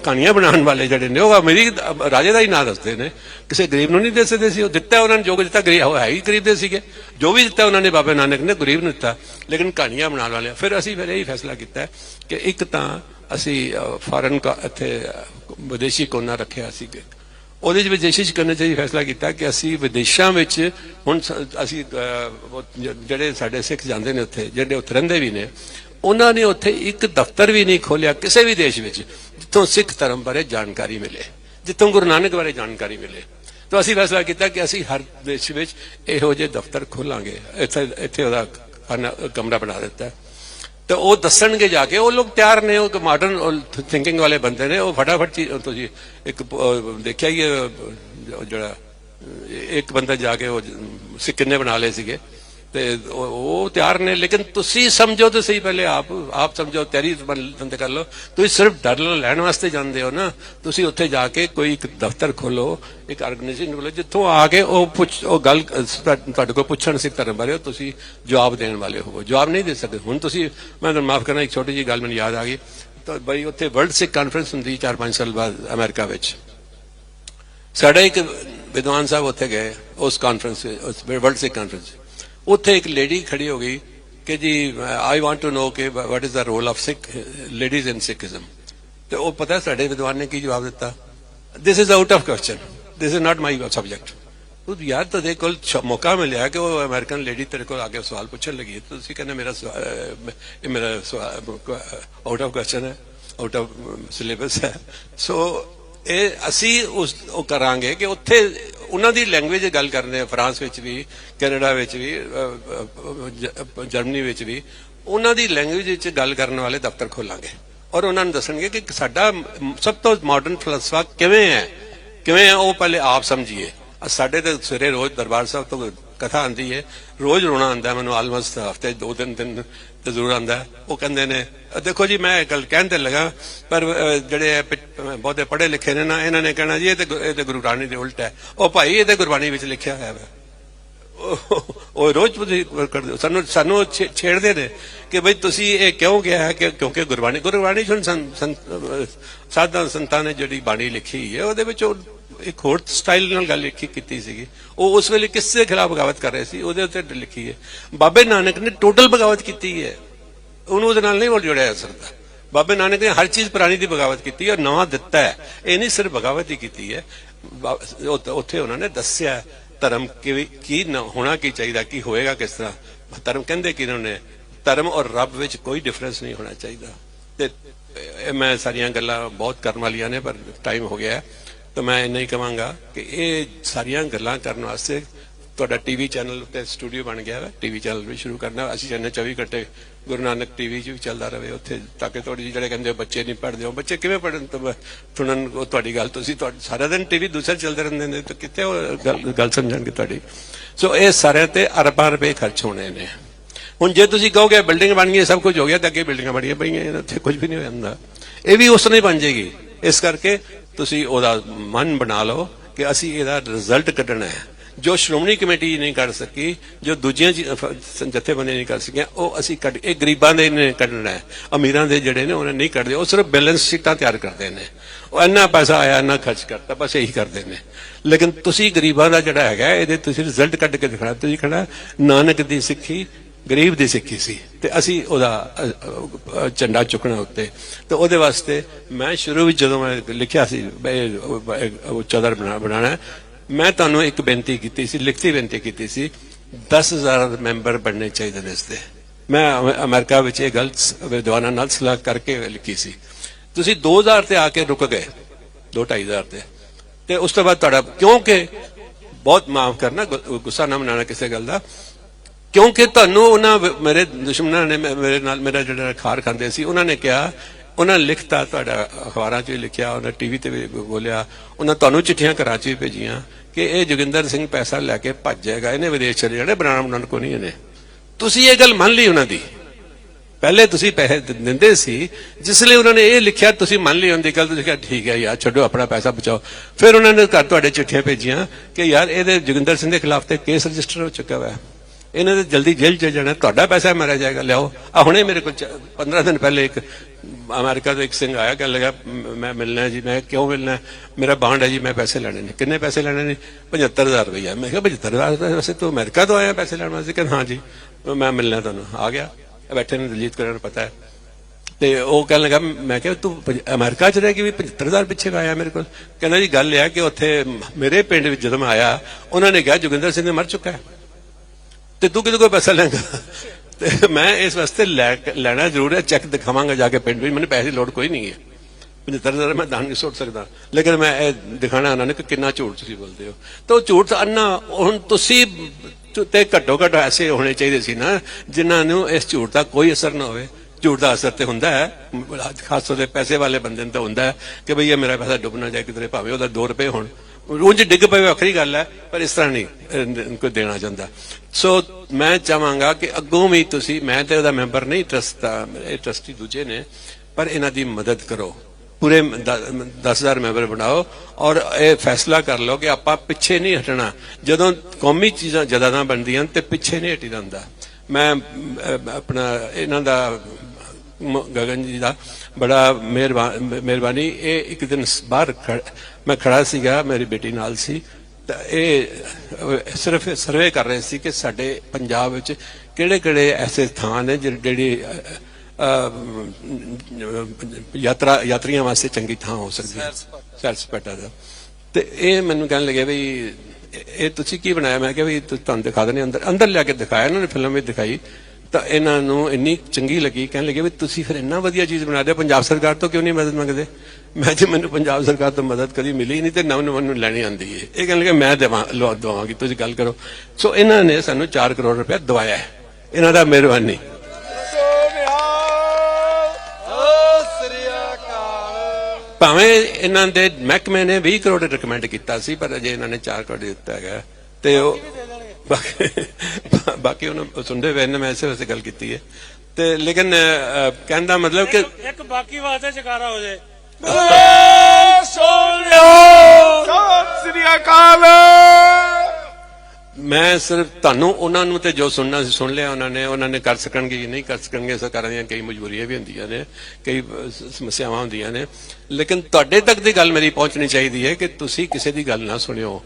ਕਹਾਣੀਆਂ ਬਣਾਉਣ ਵਾਲੇ ਜਿਹੜੇ ਨੇ, ਉਹ ਅਮੀਰੀ ਰਾਜੇ ਦਾ ਹੀ ਨਾਂ ਦੱਸਦੇ ਨੇ। ਕਿਸੇ ਗਰੀਬ ਨੂੰ ਨਹੀਂ ਦੇ ਸਕਦੇ ਸੀ, ਉਹ ਦਿੱਤਾ ਉਹਨਾਂ ਨੇ, ਜੋ ਕੁਝ ਦਿੱਤਾ, ਗਰੀਬ ਹੈ ਹੀ ਗਰੀਬ ਦੇ ਸੀਗੇ। ਜੋ ਵੀ ਦਿੱਤਾ ਉਹਨਾਂ ਨੇ, ਬਾਬਾ ਨਾਨਕ ਨੇ, ਗਰੀਬ ਨੂੰ ਦਿੱਤਾ। ਲੇਕਿਨ ਕਹਾਣੀਆਂ ਬਣਾਉਣ ਵਾਲੇ ਫਿਰ ਅਸੀਂ ਫਿਰ ਇਹ ਫੈਸਲਾ ਕੀਤਾ ਕਿ ਇੱਕ ਤਾਂ ਅਸੀਂ ਫਾਰਨ ਇੱਥੇ ਵਿਦੇਸ਼ੀ ਕੋਨਾ ਰੱਖਿਆ ਸੀ ਉਹਦੇ ਵਿੱਚ ਵਿਦੇਸ਼ੀ ਚ ਕਰਨੇ ਚਾਹੀਏ ਫੈਸਲਾ ਕੀਤਾ ਕਿ ਅਸੀਂ ਵਿਦੇਸ਼ਾਂ ਵਿੱਚ ਹੁਣ ਅਸੀਂ ਜਿਹੜੇ ਸਾਡੇ ਸਿੱਖ ਜਾਂਦੇ ਨੇ ਉੱਥੇ, ਜਿਹੜੇ ਉੱਥੇ ਰਹਿੰਦੇ ਵੀ ਨੇ, ਉਹਨਾਂ ਨੇ ਉੱਥੇ ਇੱਕ ਦਫ਼ਤਰ ਵੀ ਨਹੀਂ ਖੋਲਿਆ ਕਿਸੇ ਵੀ ਦੇਸ਼ ਵਿੱਚ, ਜਿੱਥੋਂ ਸਿੱਖ ਧਰਮ ਬਾਰੇ ਜਾਣਕਾਰੀ ਮਿਲੇ, ਜਿੱਥੋਂ ਗੁਰੂ ਨਾਨਕ ਬਾਰੇ ਜਾਣਕਾਰੀ ਮਿਲੇ। ਤਾਂ ਅਸੀਂ ਫੈਸਲਾ ਕੀਤਾ ਕਿ ਅਸੀਂ ਹਰ ਦੇਸ਼ ਵਿੱਚ ਇਹੋ ਜਿਹੇ ਦਫ਼ਤਰ ਖੋਲਾਂਗੇ, ਇੱਥੇ ਇੱਥੇ ਉਹਦਾ ਕਮਰਾ ਬਣਾ ਦਿੱਤਾ। ਤੇ ਉਹ ਦੱਸਣਗੇ ਜਾ ਕੇ, ਉਹ ਲੋਕ ਤਿਆਰ ਨੇ, ਉਹ ਮਾਡਰਨ ਥਿੰਕਿੰਗ ਵਾਲੇ ਬੰਦੇ ਨੇ, ਉਹ ਫਟਾਫਟ ਚੀਜ਼ ਤੁਸੀਂ ਇੱਕ ਦੇਖਿਆ ਹੀ ਜਿਹੜਾ, ਇੱਕ ਬੰਦਾ ਜਾ ਕੇ ਉਹ ਸਿੱਕੇ ਬਣਾ ਲਏ ਸੀਗੇ। ਤੇ ਉਹ ਤਿਆਰ ਨੇ, ਲੇਕਿਨ ਤੁਸੀਂ ਸਮਝੋ ਤੇ ਸਹੀ ਪਹਿਲੇ ਆਪ ਆਪ ਸਮਝੋ, ਤਿਆਰੀ ਬੰਦ ਕਰ ਲਓ। ਤੁਸੀਂ ਸਿਰਫ ਡਰ ਲੈਣ ਵਾਸਤੇ ਜਾਂਦੇ ਹੋ ਨਾ, ਤੁਸੀਂ ਉੱਥੇ ਜਾ ਕੇ ਕੋਈ ਇੱਕ ਦਫ਼ਤਰ ਖੋਲੋ ਇੱਕ ਆਰਗੇਨਾਈਜੇਸ਼ਨ ਖੋਲੋ ਜਿੱਥੋਂ ਆ ਕੇ ਉਹ ਪੁੱਛ ਉਹ ਗੱਲ ਤੁਹਾਡੇ ਕੋਲ ਪੁੱਛਣ ਸਿੱਖ ਧਰਮ ਬਾਰੇ, ਤੁਸੀਂ ਜਵਾਬ ਦੇਣ ਵਾਲੇ ਹੋਵੋ ਜਵਾਬ ਨਹੀਂ ਦੇ ਸਕਦੇ। ਹੁਣ ਤੁਸੀਂ ਮੈਂ ਤੁਹਾਨੂੰ ਮਾਫ ਕਰਨਾ, ਇੱਕ ਛੋਟੀ ਜਿਹੀ ਗੱਲ ਮੈਨੂੰ ਯਾਦ ਆ ਗਈ। ਤਾਂ ਬਈ ਉੱਥੇ ਵਰਲਡ ਸਿੱਖ ਕਾਨਫਰੰਸ ਹੁੰਦੀ 4-5 ਸਾਲ ਬਾਅਦ ਅਮਰੀਕਾ ਵਿੱਚ। ਸਾਡਾ ਇੱਕ ਵਿਦਵਾਨ ਸਾਹਿਬ ਉੱਥੇ ਗਏ, ਉਸ ਕਾਨਫਰੰਸ ਉਸ ਵਰਲਡ ਸਿੱਖ ਕਾਨਫਰੰਸ ਉੱਥੇ ਇੱਕ ਲੇਡੀ ਖੜੀ ਹੋ ਗਈ ਕਿ ਜੀ ਆਈ ਵਾਂਟ ਟੂ ਨੋ ਕਿ what is the role of Sikh ladies in Sikhism ਤੇ ਉਹ ਪਤਾ ਸਾਡੇ ਵਿਦਵਾਨ ਨੇ ਕੀ ਜਵਾਬ ਦਿੱਤਾ this is out of question this is not my subject ਉਹ ਯਾਰ ਤੁਹਾਡੇ ਕੋਲ ਸ਼- ਮੌਕਾ ਮਿਲਿਆ ਕਿ ਉਹ ਅਮਰੀਕਨ ਲੇਡੀ ਤੇਰੇ ਕੋਲ ਆ ਕੇ ਸਵਾਲ ਪੁੱਛਣ ਲੱਗੀ ਹੈ। ਤੁਸੀਂ ਕਹਿੰਦੇ ਮੇਰਾ ਸਵਾ- ਅਹ, ਇਹ ਮੇਰਾ ਆਊਟ ਆਫ ਕੁਐਸਚਨ ਹੈ ਆਊਟ ਆਫ ਸਿਲੇਬਸ ਹੈ ਸੋ ਇਹ ਅਸੀਂ ਉਸ ਉਹ ਕਰਾਂਗੇ ਕਿ ਉੱਥੇ ਉਹਨਾਂ ਦੀ ਲੈਂਗੁਏਜ ਗੱਲ ਕਰਦੇ ਆ, ਫਰਾਂਸ ਵਿੱਚ ਵੀ, ਕੈਨੇਡਾ ਵਿੱਚ ਵੀ ਜਰਮਨੀ ਵਿੱਚ ਵੀ, ਉਹਨਾਂ ਦੀ ਲੈਂਗੁਏਜ ਵਿੱਚ ਗੱਲ ਕਰਨ ਵਾਲੇ ਦਫ਼ਤਰ ਖੋਲਾਂਗੇ। ਔਰ ਉਹਨਾਂ ਨੂੰ ਦੱਸਣਗੇ ਕਿ ਸਾਡਾ ਸਭ ਤੋਂ ਮਾਡਰਨ ਫਲਸਫਾ ਕਿਵੇਂ ਹੈ? ਕਿਵੇਂ ਹੈ? ਉਹ ਪਹਿਲੇ ਆਪ ਸਮਝੀਏ। ਸਾਡੇ ਤੇ ਸਵੇਰੇ ਰੋਜ਼ ਦਰਬਾਰ ਸਾਹਿਬ ਤੋਂ ਕਥਾ ਆਂਦੀ ਹੈ। ਰੋਜ਼ ਰੋਣਾ ਆਂਦਾ ਮੈਨੂੰ ਆਲਮੋਸਟ ਹਫ਼ਤੇ ਦੋ ਦਿਨ ਦਿਨ ਜ਼ਰੂਰ ਆਂਦਾ ਉਹ ਕਹਿੰਦੇ ਨੇ ਦੇਖੋ ਜੀ, ਮੈਂ ਇਹ ਗੱਲ ਕਹਿਣ ਤੇ ਲੱਗਾ, ਪਰ ਜਿਹੜੇ ਬਹੁਤੇ ਪੜ੍ਹੇ ਲਿਖੇ ਨੇ ਨਾ, ਇਹਨਾਂ ਨੇ ਕਹਿਣਾ ਜੀ, ਇਹ ਤੇ ਗੁ- ਇਹ ਤੇ ਗੁਰਬਾਣੀ ਦੇ ਉਲਟ ਹੈ। ਉਹ ਭਾਈ, ਇਹ ਤੇ ਗੁਰਬਾਣੀ ਵਿੱਚ ਲਿਖਿਆ ਹੋਇਆ ਹੈ ਉਹ ਰੋਜ਼ ਤੁਸੀਂ ਕਰਦੇ ਹੋ। ਸਾਨੂੰ ਸਾਨੂੰ ਛੇੜਦੇ ਨੇ ਕਿ ਬਈ ਤੁਸੀਂ ਇਹ ਕਿਉਂ ਕਿਹਾ ਹੈ ਕਿ, ਕਿਉਂਕਿ ਗੁਰਬਾਣੀ ਗੁਰਬਾਣੀ ਸੁਣ ਸਾਧਾ ਸੰਤਾਂ ਨੇ ਜਿਹੜੀ ਬਾਣੀ ਲਿਖੀ ਹੈ, ਉਹਦੇ ਵਿੱਚ ਉਹ ਇੱਕ ਹੋਰ ਸਟਾਈਲ ਨਾਲ ਗੱਲ ਲਿਖੀ ਕੀਤੀ ਸੀਗੀ। ਉਹ ਉਸ ਵੇਲੇ ਕਿਸ ਦੇ ਖਿਲਾਫ ਬਗਾਵਤ ਕਰ ਰਹੇ ਸੀ? ਉਹਦੇ ਉੱਤੇ ਲਿਖੀ ਹੈ। ਬਾਬੇ ਨਾਨਕ ਨੇ ਟੋਟਲ ਬਗਾਵਤ ਕੀਤੀ ਹੈ। ਉਹਨੂੰ ਉਹਦੇ ਨਾਲ ਨਹੀਂ ਉਹ ਜੋੜਿਆ ਜਾ ਸਕਦਾ। ਬਾਬੇ ਨਾਨਕ ਨੇ ਹਰ ਚੀਜ਼ ਪੁਰਾਣੀ ਦੀ ਬਗਾਵਤ ਕੀਤੀ ਔਰ ਨਵਾਂ ਦਿੱਤਾ ਹੈ। ਇਹ ਨਹੀਂ ਸਿਰਫ ਬਗਾਵਤ ਹੀ ਕੀਤੀ ਹੈ। ਉੱਥੇ ਉਹਨਾਂ ਨੇ ਦੱਸਿਆ ਧਰਮ ਕਿਵੇਂ ਕੀ ਹੋਣਾ ਕੀ ਚਾਹੀਦਾ, ਕੀ ਹੋਏਗਾ ਕਿਸ ਤਰ੍ਹਾਂ। ਧਰਮ ਕਹਿੰਦੇ ਕਿ ਇਹਨਾਂ ਨੇ ਧਰਮ ਔਰ ਰੱਬ ਵਿੱਚ ਕੋਈ ਡਿਫਰੈਂਸ ਨਹੀਂ ਹੋਣਾ ਚਾਹੀਦਾ। ਤੇ ਮੈਂ ਸਾਰੀਆਂ ਗੱਲਾਂ ਬਹੁਤ ਕਰਨ ਵਾਲੀਆਂ ਨੇ, ਪਰ ਟਾਈਮ ਹੋ ਗਿਆ ਤਾਂ ਮੈਂ ਇੰਨਾ ਹੀ ਕਹਾਂਗਾ ਕਿ ਇਹ ਸਾਰੀਆਂ ਗੱਲਾਂ ਕਰਨ ਵਾਸਤੇ ਤੁਹਾਡਾ ਟੀਵੀ ਚੈਨਲ ਉੱਤੇ ਸਟੂਡੀਓ ਬਣ ਗਿਆ ਹੈ ਟੀਵੀ ਚੈਨਲ ਵੀ ਸ਼ੁਰੂ ਕਰਨਾ। ਅਸੀਂ ਚਾਹੁੰਦੇ 24 ਘੰਟੇ ਗੁਰੂ ਨਾਨਕ ਟੀਵੀ 'ਚ ਵੀ ਚੱਲਦਾ ਰਹੇ, ਉੱਥੇ ਤਾਂ ਕਿ ਤੁਹਾਡੀ ਜਿਹੜੇ ਕਹਿੰਦੇ ਬੱਚੇ ਨਹੀਂ ਪੜ੍ਹਦੇ ਹੋ ਬੱਚੇ ਕਿਵੇਂ ਪੜ੍ਹਨ ਸੁਣਨ ਉਹ ਤੁਹਾਡੀ ਗੱਲ ਤੁਸੀਂ ਤੁਹਾਡਾ ਸਾਰਾ ਦਿਨ ਟੀਵੀ ਦੂਸਰੇ ਚੱਲਦੇ ਰਹਿੰਦੇ ਨੇ, ਤਾਂ ਕਿੱਥੇ ਉਹ ਗੱਲ ਗੱਲ ਸਮਝਣਗੇ ਤੁਹਾਡੀ। ਸੋ ਇਹ ਸਾਰਿਆਂ ਤੇ ਅਰਬਾਂ ਰੁਪਏ ਖਰਚ ਹੋਣੇ ਨੇ। ਹੁਣ ਜੇ ਤੁਸੀਂ ਕਹੋਗੇ ਬਿਲਡਿੰਗ ਬਣ ਗਈ, ਸਭ ਕੁਝ ਹੋ ਗਿਆ, ਤਾਂ ਅੱਗੇ ਬਿਲਡਿੰਗਾਂ ਬਣੀਆਂ ਪਈਆਂ ਇਹਨਾਂ ਉੱਥੇ ਕੁਝ ਵੀ ਨਹੀਂ ਹੋ ਜਾਂਦਾ ਇਹ ਵੀ ਉਸ ਨੇ ਬਣ ਜਾਏਗੀ। ਇਸ ਕਰਕੇ ਤੁਸੀਂ ਉਹਦਾ ਮਨ ਬਣਾ ਲਓ ਕਿ ਅਸੀਂ ਇਹਦਾ ਰਿਜ਼ਲਟ ਕੱਢਣਾ ਹੈ। ਜੋ ਸ਼੍ਰੋਮਣੀ ਕਮੇਟੀ ਨਹੀਂ ਕਰ ਸਕੀ, ਜੋ ਦੂਜੀਆਂ ਜਥੇਬੰਦੀਆਂ ਨਹੀਂ ਕਰ ਸਕੀਆਂ, ਉਹ ਅਸੀਂ ਕੱਢ ਇਹ ਗਰੀਬਾਂ ਦੇ ਨੇ ਕੱਢਣਾ ਹੈ। ਅਮੀਰਾਂ ਦੇ ਜਿਹੜੇ ਨੇ, ਉਹਨਾਂ ਨਹੀਂ ਕੱਢਦੇ। ਉਹ ਸਿਰਫ ਬੈਲੈਂਸ ਸ਼ੀਟਾਂ ਤਿਆਰ ਕਰਦੇ ਨੇ। ਉਹ ਇੰਨਾ ਪੈਸਾ ਆਇਆ, ਇੰਨਾ ਖਰਚ ਕਰਤਾ, ਬਸ ਇਹੀ ਕਰਦੇ ਨੇ। ਲੇਕਿਨ ਤੁਸੀਂ ਗਰੀਬਾਂ ਦਾ ਜਿਹੜਾ ਹੈਗਾ, ਇਹਦੇ ਤੁਸੀਂ ਰਿਜ਼ਲਟ ਕੱਢ ਕੇ ਦਿਖਾਣਾ ਤੁਸੀਂ ਖੜਾ, ਨਾਨਕ ਦੀ ਸਿੱਖੀ ਗਰੀਬ ਦੀ ਸਿੱਖੀ ਸੀ ਤੇ ਅਸੀਂ ਉਹਦਾ ਝੰਡਾ ਚੁੱਕਣਾ ਉੱਤੇ। ਤੇ ਉਹਦੇ ਵਾਸਤੇ ਮੈਂ ਸ਼ੁਰੂ ਵਿੱਚ ਜਦੋਂ ਮੈਂ ਲਿਖਿਆ ਸੀ ਉਹ ਚਦਰ ਬਣਾ ਮੈਂ ਤੁਹਾਨੂੰ ਇੱਕ ਬੇਨਤੀ ਕੀਤੀ ਸੀ, ਲਿਖਤੀ ਬੇਨਤੀ ਕੀਤੀ ਸੀ 10000 ਮੈਂਬਰ ਬਣਨੇ ਚਾਹੀਦੇ ਨੇ ਇਸ ਦੇ ਮੈਂ ਅਮ- ਅਮਰੀਕਾ ਵਿੱਚ ਇਹ ਗਲਤ ਵਿਦਵਾਨਾਂ ਨਾਲ ਸਲਾਹ ਕਰਕੇ ਲਿਖੀ ਸੀ। ਤੁਸੀਂ 2000 ਤੇ ਆ ਕੇ ਰੁਕ ਗਏ 2-2500 ਤੇ। ਤੇ ਉਸ ਤੋਂ ਬਾਅਦ ਤੁਹਾਡਾ, ਕਿਉਂਕਿ ਬਹੁਤ ਮਾਫ ਕਰਨਾ ਗੁੱਸਾ ਨਾ ਮਨਾਣਾ ਕਿਸੇ ਗੱਲ ਦਾ ਕਿਉਂਕਿ ਤੁਹਾਨੂੰ ਉਹਨਾਂ ਮੇਰੇ ਦੁਸ਼ਮਣਾਂ ਨੇ ਮੇਰੇ ਨਾਲ ਮੇਰਾ ਜਿਹੜਾ ਖਾਰ ਖਾਂਦੇ ਸੀ, ਉਹਨਾਂ ਨੇ ਕਿਹਾ, ਉਹਨਾਂ ਨੇ ਲਿਖਤਾ ਤੁਹਾਡਾ ਅਖਬਾਰਾਂ 'ਚ ਵੀ ਲਿਖਿਆ, ਉਹਨਾਂ ਟੀਵੀ ਤੇ ਵੀ ਬੋਲਿਆ, ਉਹਨਾਂ ਤੁਹਾਨੂੰ ਚਿੱਠੀਆਂ ਕਰਾਚੀ ਵੀ ਭੇਜੀਆਂ ਕਿ ਇਹ ਜੋਗਿੰਦਰ ਸਿੰਘ ਪੈਸਾ ਲੈ ਕੇ ਭੱਜ ਜਾਏਗਾ, ਇਹਨੇ ਵਿਦੇਸ਼ ਚਲੇ ਜਾਣਾ ਬਣਾਉਣਾ ਬਣਾਉਣ ਕੋ ਨਹੀਂ ਇਹਨੇ। ਤੁਸੀਂ ਇਹ ਗੱਲ ਮੰਨ ਲਈ ਉਹਨਾਂ ਦੀ। ਪਹਿਲੇ ਤੁਸੀਂ ਪੈਸੇ ਦਿੰਦੇ ਸੀ, ਜਿਸ ਲਈ ਉਹਨਾਂ ਨੇ ਇਹ ਲਿਖਿਆ, ਤੁਸੀਂ ਮੰਨ ਲਈ ਉਹਦੀ ਗੱਲ, ਤੁਸੀਂ ਕਿਹਾ, ਠੀਕ ਹੈ ਯਾਰ, ਛੱਡੋ ਆਪਣਾ ਪੈਸਾ ਬਚਾਓ। ਫਿਰ ਉਹਨਾਂ ਨੇ ਘਰ ਤੁਹਾਡੇ ਚਿੱਠੀਆਂ ਭੇਜੀਆਂ ਕਿ ਯਾਰ, ਇਹਦੇ ਜੋਗਿੰਦਰ ਸਿੰਘ ਦੇ ਖਿਲਾਫ ਤੇ ਕੇਸ ਰਜਿਸਟਰ ਹੋ ਚੁੱਕਾ ਹੋਇਆ ਹੈ ਇਹਨਾਂ ਦੇ ਜਲਦੀ ਜੇਲ੍ਹ ਚ ਜਾਣਾ, ਤੁਹਾਡਾ ਪੈਸਾ ਮਾਰਿਆ ਜਾਏਗਾ, ਲਿਆਓ। ਆ ਹੁਣੇ ਮੇਰੇ ਕੋਲ 15 ਦਿਨ ਪਹਿਲੇ ਇੱਕ ਅਮਰੀਕਾ ਤੋਂ ਇੱਕ ਸਿੰਘ ਆਇਆ ਕਹਿ ਲਗਾ, ਮੈਂ ਮਿਲਣਾ ਜੀ, ਮੈਂ ਕਿਉਂ ਮਿਲਣਾ ਮੇਰਾ ਬਾਂਡ ਹੈ ਜੀ, ਮੈਂ ਪੈਸੇ ਲੈਣੇ ਨੇ। ਕਿੰਨੇ ਪੈਸੇ ਲੈਣੇ ਨੇ? 75000 ਰੁਪਇਆ ਮੈਂ ਕਿਹਾ 75000 ਰੁਪਏ ਵੈਸੇ ਤੂੰ ਅਮਰੀਕਾ ਤੋਂ ਆਇਆ ਪੈਸੇ ਲੈਣ ਵਾਸਤੇ? ਕਹਿੰਦਾ, ਹਾਂ ਜੀ, ਮੈਂ ਮਿਲਣਾ ਤੁਹਾਨੂੰ। ਆ ਗਿਆ। ਬੈਠੇ ਨੇ ਦਲਜੀਤ ਕਰਨ ਪਤਾ ਹੈ। ਤੇ ਉਹ ਕਹਿਣ ਲੱਗਾ, ਮੈਂ ਕਿਹਾ, ਤੂੰ ਪੰਜ- ਅਮਰੀਕਾ ਚ ਰਹਿ ਕੇ ਵੀ 75000 ਪਿੱਛੇ ਆਇਆ ਮੇਰੇ ਕੋਲ? ਕਹਿੰਦਾ, ਜੀ, ਗੱਲ ਇਹ ਹੈ ਕਿ ਉੱਥੇ ਮੇਰੇ ਪਿੰਡ ਵਿੱਚ ਜਦੋਂ ਮੈਂ ਆਇਆ, ਉਹਨਾਂ ਨੇ ਕਿਹਾ, ਜੋਗਿੰਦਰ ਸਿੰਘ ਨੇ ਮਰ ਚੁੱਕਾ ਹੈ। ਤੇ ਤੂੰ ਕਿਹਦੇ ਕੋਲ ਪੈਸਾ ਲੈਂਗਾ ਤੇ ਮੈਂ ਇਸ ਵਾਸਤੇ ਲੈ ਕੇ- ਲੈਣਾ ਜ਼ਰੂਰ ਹੈ ਚੈੱਕ ਦਿਖਾਵਾਂਗਾ ਜਾ ਕੇ ਪਿੰਡ ਵਿੱਚ। ਮੈਨੂੰ ਪੈਸੇ ਦੀ ਲੋੜ ਕੋਈ ਨਹੀਂ ਹੈ। 75000 ਮੈਂ ਦਾਨ ਨਹੀਂ ਸੁੱਟ ਸਕਦਾ। ਲੇਕਿਨ ਮੈਂ ਇਹ ਦਿਖਾਣਾ ਉਹਨਾਂ ਨੇ ਕਿ ਕਿੰਨਾ ਝੂਠ ਤੁਸੀਂ ਬੋਲਦੇ ਹੋ। ਤਾਂ ਉਹ ਝੂਠ ਅੰਨਾ, ਹੁਣ ਤੁਸੀਂ ਤੇ ਘੱਟੋ ਘੱਟ ਐਸੇ ਹੋਣੇ ਚਾਹੀਦੇ ਸੀ ਨਾ, ਜਿਨ੍ਹਾਂ ਨੂੰ ਇਸ ਝੂਠ ਦਾ ਕੋਈ ਅਸਰ ਨਾ ਹੋਵੇ। ਝੂਠ ਦਾ ਅਸਰ ਤੇ ਹੁੰਦਾ ਹੈ। ਖਾਸ ਤੌਰ ਤੇ ਪੈਸੇ ਵਾਲੇ ਬੰਦੇ ਨੂੰ ਤਾਂ ਹੁੰਦਾ ਹੈ ਕਿ ਭਈ ਇਹ ਮੇਰਾ ਪੈਸਾ ਡੁੱਬ ਨਾ ਜਾਏ ਕਿਧਰੇ, ਭਾਵੇਂ ਉਹਦਾ 2 ਰੁਪਏ ਹੋਣ। ਉਂਝ ਡਿੱਗ ਪਏ, ਵੱਖਰੀ ਗੱਲ ਹੈ, ਪਰ ਇਸ ਤਰ੍ਹਾਂ ਨਹੀਂ ਕੋਈ ਦੇਣਾ ਚਾਹੁੰਦਾ। ਸੋ ਮੈਂ ਚਾਹਾਂਗਾ ਕਿ ਅੱਗੋਂ ਵੀ ਤੁਸੀਂ, ਮੈਂ ਤੇ ਉਹਦਾ ਮੈਂਬਰ ਨਹੀਂ ਟਰਸਟ ਦਾ, ਇਹ ਟਰਸਟੀ ਦੂਜੇ ਨੇ, ਪਰ ਇਹਨਾਂ ਦੀ ਮਦਦ ਕਰੋ। ਪੂਰੇ 10000 ਮੈਂਬਰ ਬਣਾਓ, ਔਰ ਇਹ ਫੈਸਲਾ ਕਰ ਲਓ ਕਿ ਆਪਾਂ ਪਿੱਛੇ ਨਹੀਂ ਹਟਣਾ। ਜਦੋਂ ਕੌਮੀ ਚੀਜ਼ਾਂ ਜ਼ਿਆਦਾ ਬਣਦੀਆਂ ਤੇ ਪਿੱਛੇ ਨਹੀਂ ਹਟੀ ਜਾਂਦਾ। ਮੈਂ ਆਪਣਾ, ਇਹਨਾਂ ਦਾ ਗਗਨ ਜੀ ਦਾ ਬੜਾ ਮਿਹਰਬਾਨ ਮਿਹਰਬਾਨੀ। ਇਹ ਇੱਕ ਦਿਨ ਬਾਹਰ ਮੈਂ ਖੜਾ ਸੀਗਾ, ਮੇਰੀ ਬੇਟੀ ਨਾਲ ਸੀ। ਤਾਂ ਇਹ ਸਿਰਫ ਸਰਵੇ ਕਰ ਰਹੇ ਸੀ ਕਿ ਸਾਡੇ ਪੰਜਾਬ ਵਿੱਚ ਕਿਹੜੇ ਕਿਹੜੇ ਐਸੇ ਥਾਂ ਨੇ ਜਿਹੜੇ ਜਿਹੜੀ ਯਾਤਰਾ, ਯਾਤਰੀਆਂ ਵਾਸਤੇ ਚੰਗੀ ਥਾਂ ਹੋ ਸਕਦੀ ਹੈ। ਸੈਰ ਸਪਾਟਾ ਦਾ। ਤੇ ਇਹ ਮੈਨੂੰ ਕਹਿਣ ਲੱਗਿਆ ਵੀ, ਇਹ- ਤੁਸੀਂ ਕੀ ਬਣਾਇਆ? ਮੈਂ ਕਿਹਾ ਵੀ ਤੁਹਾਨੂੰ ਦਿਖਾ ਦਨੇ ਅੰਦਰ ਅੰਦਰ ਲਿਆ ਕੇ ਦਿਖਾਇਆ। ਇਹਨਾਂ ਨੇ ਫਿਲਮ ਵਿੱਚ ਦਿਖਾਈ। ਤਾਂ ਇਹਨਾਂ ਨੂੰ ਇੰਨੀ ਚੰਗੀ ਲੱਗੀ, ਕਹਿਣ ਲੱਗੇ ਵੀ ਤੁਸੀਂ ਫਿਰ ਇੰਨਾ ਵਧੀਆ ਚੀਜ਼ ਬਣਾ ਦਿਓ, ਪੰਜਾਬ ਸਰਕਾਰ ਤੋਂ ਕਿਉਂ ਨਹੀਂ ਮਦਦ ਮੰਗਦੇ? ਮੈਂ ਜੇ ਮੈਨੂੰ ਪੰਜਾਬ ਸਰਕਾਰ ਤੋਂ ਮਦਦ ਕਦੀ ਮਿਲੀ ਨਹੀਂ ਤੇ ਨਾ ਮੈਨੂੰ ਲੈਣੀ ਆਂਦੀ ਹੈ ਇਹ ਕਹਿਣ ਲੱਗੇ, ਮੈਂ ਦੇਵਾਂ ਲੋ ਦਵਾਂਗੀ, ਤੁਸੀਂ ਗੱਲ ਕਰੋ। ਸੋ ਇਹਨਾਂ ਨੇ ਸਾਨੂੰ 4 ਕਰੋੜ ਰੁਪਏ ਦਵਾਇਆ ਹੈ। ਇਹਨਾਂ ਦਾ ਮਿਹਰਬਾਨੀ। ਭਾਵੇਂ ਇਹਨਾਂ ਦੇ ਮਹਿਕਮੇ ਨੇ 20 ਕਰੋੜ ਰეკਮੈਂਡ ਕੀਤਾ ਸੀ, ਪਰ ਅਜੇ ਇਹਨਾਂ ਨੇ 4 ਕਰੋੜ ਦਿੱਤਾ ਹੈਗਾ। ਤੇ ਉਹ ਬਾਕੀ ਉਹਨੂੰ ਸੁਣਦੇ ਹੋਏ ਨੇ ਮੈਂ ਇਸੇ ਵਾਸਤੇ ਗੱਲ ਕੀਤੀ ਹੈ। ਤੇ ਲੇਕਿਨ ਅਹ, ਕਹਿਣ ਦਾ ਮਤਲਬ ਕਿ ਇੱਕ ਬਾਕੀ ਵਾਸਤੇ ਚਕਾਰਾ ਹੋ ਜਾਏ ਸਤਿ ਸ੍ਰੀ ਅਕਾਲ। ਮੈਂ ਸਿਰਫ ਤੁਹਾਨੂੰ ਉਹਨਾਂ ਨੂੰ ਤੇ ਜੋ ਸੁਣਨਾ ਸੀ ਸੁਣ ਲਿਆ ਉਹਨਾਂ ਨੇ। ਉਹਨਾਂ ਨੇ ਕਰ ਸਕਣਗੇ ਜਾਂ ਨਹੀਂ ਕਰ ਸਕਣਗੇ ਸਰਕਾਰਾਂ ਦੀਆਂ ਕਈ ਮਜਬੂਰੀਆਂ ਵੀ ਹੁੰਦੀਆਂ ਨੇ ਕਈ ਸਮੱਸਿਆਵਾਂ ਹੁੰਦੀਆਂ ਨੇ। ਲੇਕਿਨ ਤੁਹਾਡੇ ਤੱਕ ਦੀ ਗੱਲ ਮੇਰੀ ਪਹੁੰਚਣੀ ਚਾਹੀਦੀ ਹੈ ਕਿ ਤੁਸੀਂ ਕਿਸੇ ਦੀ ਗੱਲ ਨਾ ਸੁਣਿਓ।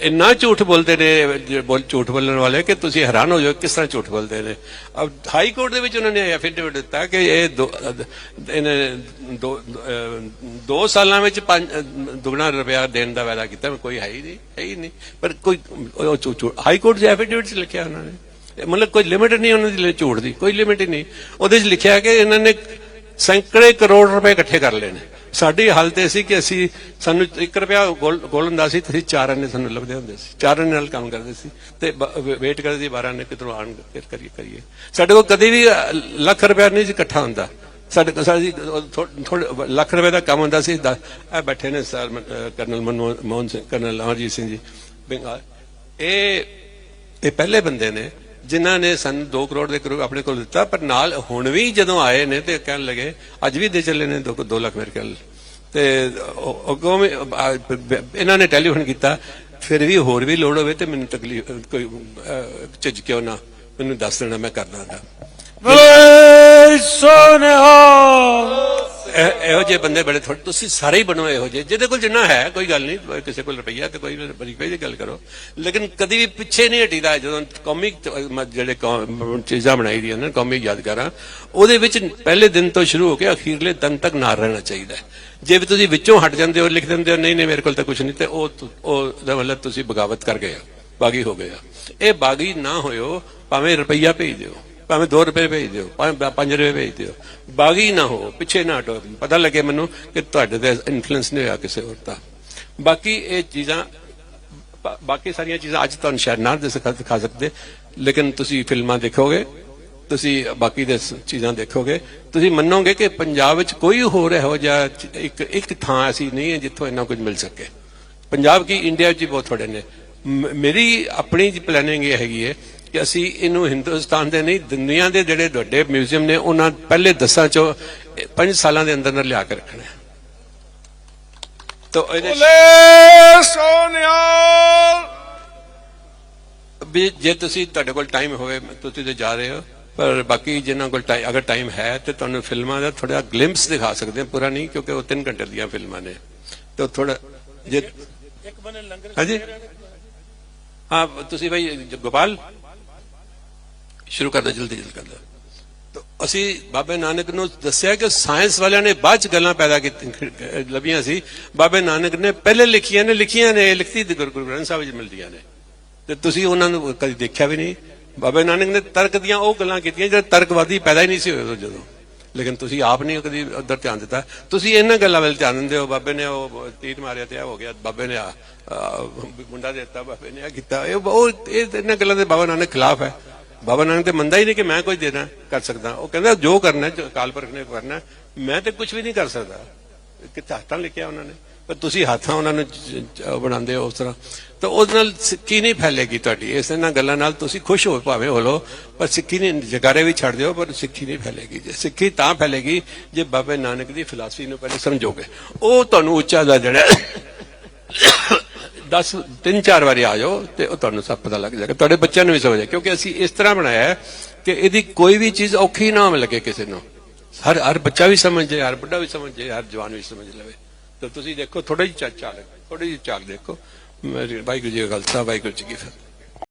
ਇੰਨਾ ਝੂਠ ਬੋਲਦੇ ਨੇ ਬੋਲ ਝੂਠ ਬੋਲਣ ਵਾਲੇ ਕਿ ਤੁਸੀਂ ਹੈਰਾਨ ਹੋ ਜਾਓ ਕਿਸ ਤਰ੍ਹਾਂ ਝੂਠ ਬੋਲਦੇ ਨੇ। ਅਬ ਹਾਈ ਕੋਰਟ ਦੇ ਵਿੱਚ ਉਹਨਾਂ ਨੇ ਐਫੀਡੇਵਿਟ ਦਿੱਤਾ ਕਿ ਇਹ ਦੋ ਇਹਨੇ ਦੋ ਦੋ ਸਾਲਾਂ ਵਿੱਚ ਪੰਜ ਅਹ, ਰੁਪਇਆ ਦੇਣ ਦਾ ਵਾਅਦਾ ਕੀਤਾ ਕੋਈ ਹੈ ਹੀ ਨਹੀਂ ਹੈ ਹੀ ਨਹੀਂ। ਪਰ ਕੋਈ ਹਾਈ ਕੋਰਟ ਦੇ ਐਫੀਡੇਵਿਟ 'ਚ ਲਿਖਿਆ ਉਹਨਾਂ ਨੇ। ਮਤਲਬ ਕੋਈ ਲਿਮਿਟ ਨਹੀਂ ਉਹਨਾਂ ਦੀ ਝੂਠ ਦੀ ਕੋਈ ਲਿਮਿਟ ਹੀ ਨਹੀਂ। ਉਹਦੇ 'ਚ ਲਿਖਿਆ ਕਿ ਇਹਨਾਂ ਨੇ ਸੈਂਕੜੇ ਕਰੋੜ ਰੁਪਏ ਇਕੱਠੇ ਕਰ ਲਏ ਨੇ। ਸਾਡੀ ਹਾਲਤ ਇਹ ਸੀ ਕਿ ਅਸੀਂ ਸਾਨੂੰ 1 ਰੁਪਿਆ ਗੋਲ ਗੋਲ ਹੁੰਦਾ ਸੀ, ਤੇ ਅਸੀਂ ਚਾਰ ਆਨੇ ਸਾਨੂੰ ਲੱਭਦੇ ਹੁੰਦੇ ਸੀ। ਚਾਰ ਆਨੇ ਨਾਲ ਕੰਮ ਕਰਦੇ ਸੀ ਤੇ ਵੇਟ ਕਰਦੇ ਸੀ 12 ਆਨੇ ਕਿਧਰੋਂ ਆਣ ਫਿਰ ਕਰੀਏ ਕਰੀਏ। ਸਾਡੇ ਕੋਲ ਕਦੇ ਵੀ ਲੱਖ ਰੁਪਿਆ ਨਹੀਂ ਸੀ ਇਕੱਠਾ ਹੁੰਦਾ। ਸਾਡੇ ਕੋਲ ਸਾਡੀ ਥੋੜੇ ਲੱਖ ਰੁਪਏ ਦਾ ਕੰਮ ਹੁੰਦਾ ਸੀ ਇਹ ਬੈਠੇ ਨੇ sir colonel Manmohan Mohan Singh, colonel Amarjit Singh ji, Bengal. ਇਹ ਇਹ ਪਹਿਲੇ ਬੰਦੇ ਨੇ ਜਿਨ੍ਹਾਂ ਨੇ ਸਾਨੂੰ 2 ਕਰੋੜ ਦੇ ਕਰੋੜ ਆਪਣੇ ਕੋਲ ਦਿੱਤਾ, ਪਰ ਨਾਲ ਹੁਣ ਵੀ ਜਦੋਂ ਆਏ ਨੇ ਤੇ ਕਹਿਣ ਲੱਗੇ, ਅੱਜ ਵੀ ਦੇ ਚੱਲੇ ਨੇ 2 ਲੱਖ ਮੇਰੇ ਕੋਲ ਤੇ ਅੱਗੋਂ ਇਹਨਾਂ ਨੇ ਟੈਲੀਫੋਨ ਕੀਤਾ, ਫਿਰ ਵੀ ਹੋਰ ਵੀ ਲੋੜ ਹੋਵੇ ਤੇ ਮੈਨੂੰ ਤਕਲੀਫ, ਕੋਈ ਝਿਜਕਿਓ ਨਾ, ਮੈਨੂੰ ਦੱਸ ਦੇਣਾ ਮੈਂ ਕਰ ਦਾਂਗਾ ਬੋਲੇ ਸੋਨਿਹਾ ਇਹੋ ਜਿਹੇ ਬੰਦੇ ਬੜੇ ਥੋੜੇ ਤੁਸੀਂ ਸਾਰੇ ਹੀ ਬਣੋ ਇਹੋ ਜਿਹੇ। ਜਿਹਦੇ ਕੋਲ ਜਿੰਨਾ ਹੈ, ਕੋਈ ਗੱਲ ਨਹੀਂ ਕਿਸੇ ਕੋਲ ਰੁਪਈਆ ਤੇ ਕੋਈ ਰੁਪਈਏ ਦੀ ਗੱਲ ਕਰੋ। ਲੇਕਿਨ ਕਦੀ ਵੀ ਪਿੱਛੇ ਨਹੀਂ ਹਟੀਦਾ, ਜਦੋਂ ਕੌਮੀ ਜਿਹੜੇ ਚੀਜ਼ਾਂ ਬਣਾਈ ਦੀਆਂ ਨੇ, ਕੌਮੀ ਯਾਦਗਾਰਾਂ, ਉਹਦੇ ਵਿੱਚ ਪਹਿਲੇ ਦਿਨ ਤੋਂ ਸ਼ੁਰੂ ਹੋ ਕੇ ਅਖੀਰਲੇ ਦਿਨ ਤੱਕ ਨਾ ਰਹਿਣਾ ਚਾਹੀਦਾ ਜੇ ਵੀ ਤੁਸੀਂ ਵਿੱਚੋਂ ਹਟ ਜਾਂਦੇ ਹੋ, ਲਿਖ ਦਿੰਦੇ ਹੋ, ਨਹੀਂ ਨਹੀਂ, ਮੇਰੇ ਕੋਲ ਤਾਂ ਕੁਝ ਨਹੀਂ, ਤੇ ਉਹ ਤੁ- ਉਹ ਦਾ ਮਤਲਬ ਤੁਸੀਂ ਬਗਾਵਤ ਕਰ ਗਏ ਹੋ, ਬਾਗੀ ਹੋ ਗਏ ਹੋ। ਇਹ ਬਾਗੀ ਨਾ ਹੋਇਓ, ਭਾਵੇਂ ਰੁਪਈਆ ਭੇਜ ਦਿਓ। ਭਾਵੇਂ 2 ਰੁਪਏ ਭੇਜ ਦਿਓ, ਭਾਵੇਂ 5 ਰੁਪਏ ਭੇਜ ਦਿਓ। ਬਾਗੀ ਨਾ ਹੋ, ਪਿੱਛੇ ਨਾ ਹਟੋ ਪਤਾ ਲੱਗੇ ਮੈਨੂੰ ਕਿ ਤੁਹਾਡੇ ਤੇ ਇਨਫਲੂਐਂਸ ਨਹੀਂ ਹੋਇਆ ਕਿਸੇ ਹੋਰ ਦਾ। ਬਾਕੀ ਇਹ ਚੀਜ਼ਾਂ ਬਾਕੀ ਸਾਰੀਆਂ ਚੀਜ਼ਾਂ ਅੱਜ ਤੁਹਾਨੂੰ ਸ਼ਾਇਦ ਨਾ ਦਿਖਾ ਸਕਦੇ। ਲੇਕਿਨ ਤੁਸੀਂ ਫਿਲਮਾਂ ਦੇਖੋਗੇ, ਤੁਸੀਂ ਬਾਕੀ ਦੇ ਚੀਜ਼ਾਂ ਦੇਖੋਗੇ। ਤੁਸੀਂ ਮੰਨੋਗੇ ਕਿ ਪੰਜਾਬ ਵਿੱਚ ਕੋਈ ਹੋਰ ਇਹੋ ਜਿਹਾ ਇੱਕ ਇੱਕ ਥਾਂ ਐਸੀ ਨਹੀਂ ਹੈ ਜਿੱਥੋਂ ਇੰਨਾ ਕੁਝ ਮਿਲ ਸਕੇ। ਪੰਜਾਬ ਕੀ, ਇੰਡੀਆ ਵਿੱਚ ਹੀ ਬਹੁਤ ਥੋੜੇ ਨੇ। ਮ- ਮੇਰੀ ਆਪਣੀ ਪਲੈਨਿੰਗ ਇਹ ਹੈਗੀ ਹੈ ਅਸੀਂ ਇਹਨੂੰ ਹਿੰਦੁਸਤਾਨ ਦੇ ਨਹੀਂ ਦੁਨੀਆ ਦੇ ਜਿਹੜੇ ਵੱਡੇ ਮਿਊਜ਼ੀਅਮ ਨੇ ਉਹਨਾਂ ਪਹਿਲੇ ਦਸਾਂ ਚੋਂ 5 ਸਾਲਾਂ ਦੇ ਅੰਦਰ ਅੰਦਰ ਲਿਆ ਕੇ ਰੱਖਣਾ ਹੈ। ਤਾਂ ਇਹਦੇ ਬੋਲੇ ਸੋਨਿਆਲ। ਵੀ ਜੇ ਤੁਸੀਂ ਤੁਹਾਡੇ ਕੋਲ ਟਾਈਮ ਹੋਵੇ ਤੁਸੀਂ ਤੇ ਜਾ ਰਹੇ ਹੋ ਪਰ ਬਾਕੀ ਜਿਨ੍ਹਾਂ ਕੋਲ ਟਾਈਮ ਅਗਰ ਟਾਈਮ ਹੈ ਤੇ ਤੁਹਾਨੂੰ ਫਿਲਮਾਂ ਦਾ ਥੋੜਾ ਗਲਿੰਪਸ ਦਿਖਾ ਸਕਦੇ ਹਾਂ ਪੂਰਾ ਨਹੀਂ ਕਿਉਂਕਿ ਉਹ 3 ਘੰਟੇ ਦੀਆਂ ਫਿਲਮਾਂ ਨੇ। ਤੇ ਥੋੜਾ ਜੇ ਇੱਕ ਬਨੇ ਲੰਗਰ ਹਾਂਜੀ। ਹਾਂ ਤੁਸੀਂ ਭਾਈ ਗੋਪਾਲ? ਸ਼ੁਰੂ ਕਰ ਜਲਦੀ ਜਲਦੀ ਕਰਦਾ। ਤਾਂ ਅਸੀਂ ਬਾਬੇ ਨਾਨਕ ਨੂੰ ਦੱਸਿਆ ਕਿ ਸਾਇੰਸ ਵਾਲਿਆਂ ਨੇ ਬਾਅਦ ਚ ਗੱਲਾਂ ਪੈਦਾ ਕੀਤੀਆਂ ਲੱਭੀਆਂ ਸੀ। ਬਾਬੇ ਨਾਨਕ ਨੇ ਪਹਿਲੇ ਲਿਖੀਆਂ ਨੇ ਲਿਖੀਆਂ ਨੇ ਲਿਖਤੀ ਗੁਰੂ ਗ੍ਰੰਥ ਸਾਹਿਬ ਵਿੱਚ ਮਿਲਦੀਆਂ ਨੇ। ਤੇ ਤੁਸੀਂ ਉਹਨਾਂ ਨੂੰ ਕਦੀ ਦੇਖਿਆ ਵੀ ਨਹੀਂ? ਬਾਬੇ ਨਾਨਕ ਨੇ ਤਰਕ ਦੀਆਂ ਉਹ ਗੱਲਾਂ ਕੀਤੀਆਂ ਜਿਹੜਾ ਤਰਕਵਾਦੀ ਪੈਦਾ ਹੀ ਨਹੀਂ ਸੀ ਹੋਏ ਉਦੋਂ ਜਦੋਂ। ਲੇਕਿਨ ਤੁਸੀਂ ਆਪ ਨਹੀਂ ਕਦੀ ਉਧਰ ਧਿਆਨ ਦਿੱਤਾ। ਤੁਸੀਂ ਇਹਨਾਂ ਗੱਲਾਂ ਵੱਲ ਧਿਆਨ ਦਿੰਦੇ ਹੋ। ਬਾਬੇ ਨੇ ਉਹ ਤੀਰ ਮਾਰਿਆ ਤੇ ਆ ਹੋ ਗਿਆ, ਬਾਬੇ ਨੇ ਆ ਮੁੰਡਾ ਦੇ ਦਿੱਤਾ, ਬਾਬੇ ਨੇ ਆ ਕੀਤਾ। ਇਹ ਬਹੁਤ ਇਹਨਾਂ ਗੱਲਾਂ ਦੇ ਬਾਬਾ ਨਾਨਕ ਖਿਲਾਫ ਹੈ। ਬਾਬਾ ਨਾਨਕ ਤੇ ਮੰਨਦਾ ਹੀ ਨਹੀਂ ਕਿ ਮੈਂ ਕੁਝ ਦੇਣਾ ਕਰ ਸਕਦਾ। ਉਹ ਕਹਿੰਦਾ ਜੋ ਕਰਨਾ ਹੈ, ਅਕਾਲ ਪੁਰਖ ਨੇ ਕਰਨਾ ਮੈਂ ਤੇ ਕੁਝ ਵੀ ਨਹੀਂ ਕਰ ਸਕਦਾ। ਕਿਤੇ ਹੱਥਾਂ ਲਿਖਿਆ ਉਹਨਾਂ ਨੇ। ਪਰ ਤੁਸੀਂ ਹੱਥਾਂ ਉਹਨਾਂ ਨੂੰ ਬਣਾਉਂਦੇ ਹੋ ਉਸ ਤਰ੍ਹਾਂ। ਤਾਂ ਉਹਦੇ ਨਾਲ ਸਿੱਖੀ ਨਹੀਂ ਫੈਲੇਗੀ ਤੁਹਾਡੀ। ਇਸ ਇਹਨਾਂ ਗੱਲਾਂ ਨਾਲ ਤੁਸੀਂ ਖੁਸ਼ ਹੋ ਭਾਵੇਂ ਹੋ ਲੋ ਪਰ ਸਿੱਖੀ ਨਹੀਂ ਜਗਾਰੇ ਵੀ ਛੱਡ ਦਿਓ ਪਰ ਸਿੱਖੀ ਨਹੀਂ ਫੈਲੇਗੀ। ਜੇ ਸਿੱਖੀ ਤਾਂ ਫੈਲੇਗੀ ਜੇ ਬਾਬੇ ਨਾਨਕ ਦੀ ਫਿਲਾਸਫੀ ਨੂੰ ਪਹਿਲੇ ਸਮਝੋਗੇ। ਉਹ ਤੁਹਾਨੂੰ ਉੱਚਾ ਦਾ ਜਿਹੜਾ 10 ਤਿੰਨ ਚਾਰ ਵਾਰੀ ਆ ਜਾਓ ਤੇ ਉਹ ਤੁਹਾਨੂੰ ਸਭ ਪਤਾ ਲੱਗ ਜਾਏਗਾ। ਤੁਹਾਡੇ ਬੱਚਿਆਂ ਨੂੰ ਵੀ ਸਮਝ ਆਏ, ਕਿਉਂਕਿ ਅਸੀਂ ਇਸ ਤਰ੍ਹਾਂ ਬਣਾਇਆ ਹੈ ਕਿ ਇਹਦੀ ਕੋਈ ਵੀ ਚੀਜ਼ ਔਖੀ ਨਾ ਲੱਗੇ ਕਿਸੇ ਨੂੰ। ਹਰ ਹਰ ਬੱਚਾ ਵੀ ਸਮਝ ਜਾਏ, ਹਰ ਬੁੱਢਾ ਵੀ ਸਮਝ ਜਾਏ, ਹਰ ਜਵਾਨ ਵੀ ਸਮਝ ਲਵੇ। ਤਾਂ ਤੁਸੀਂ ਦੇਖੋ ਥੋੜਾ ਜਿਹਾ ਚਾਲ ਥੋੜੀ ਜਿਹੀ ਚਾਲ ਦੇਖੋ। ਵਾਹਿਗੁਰੂ ਜੀ ਕਾ ਖਾਲਸਾ, ਵਾਹਿਗੁਰੂ ਜੀ ਕੀ ਫਤਿਹ।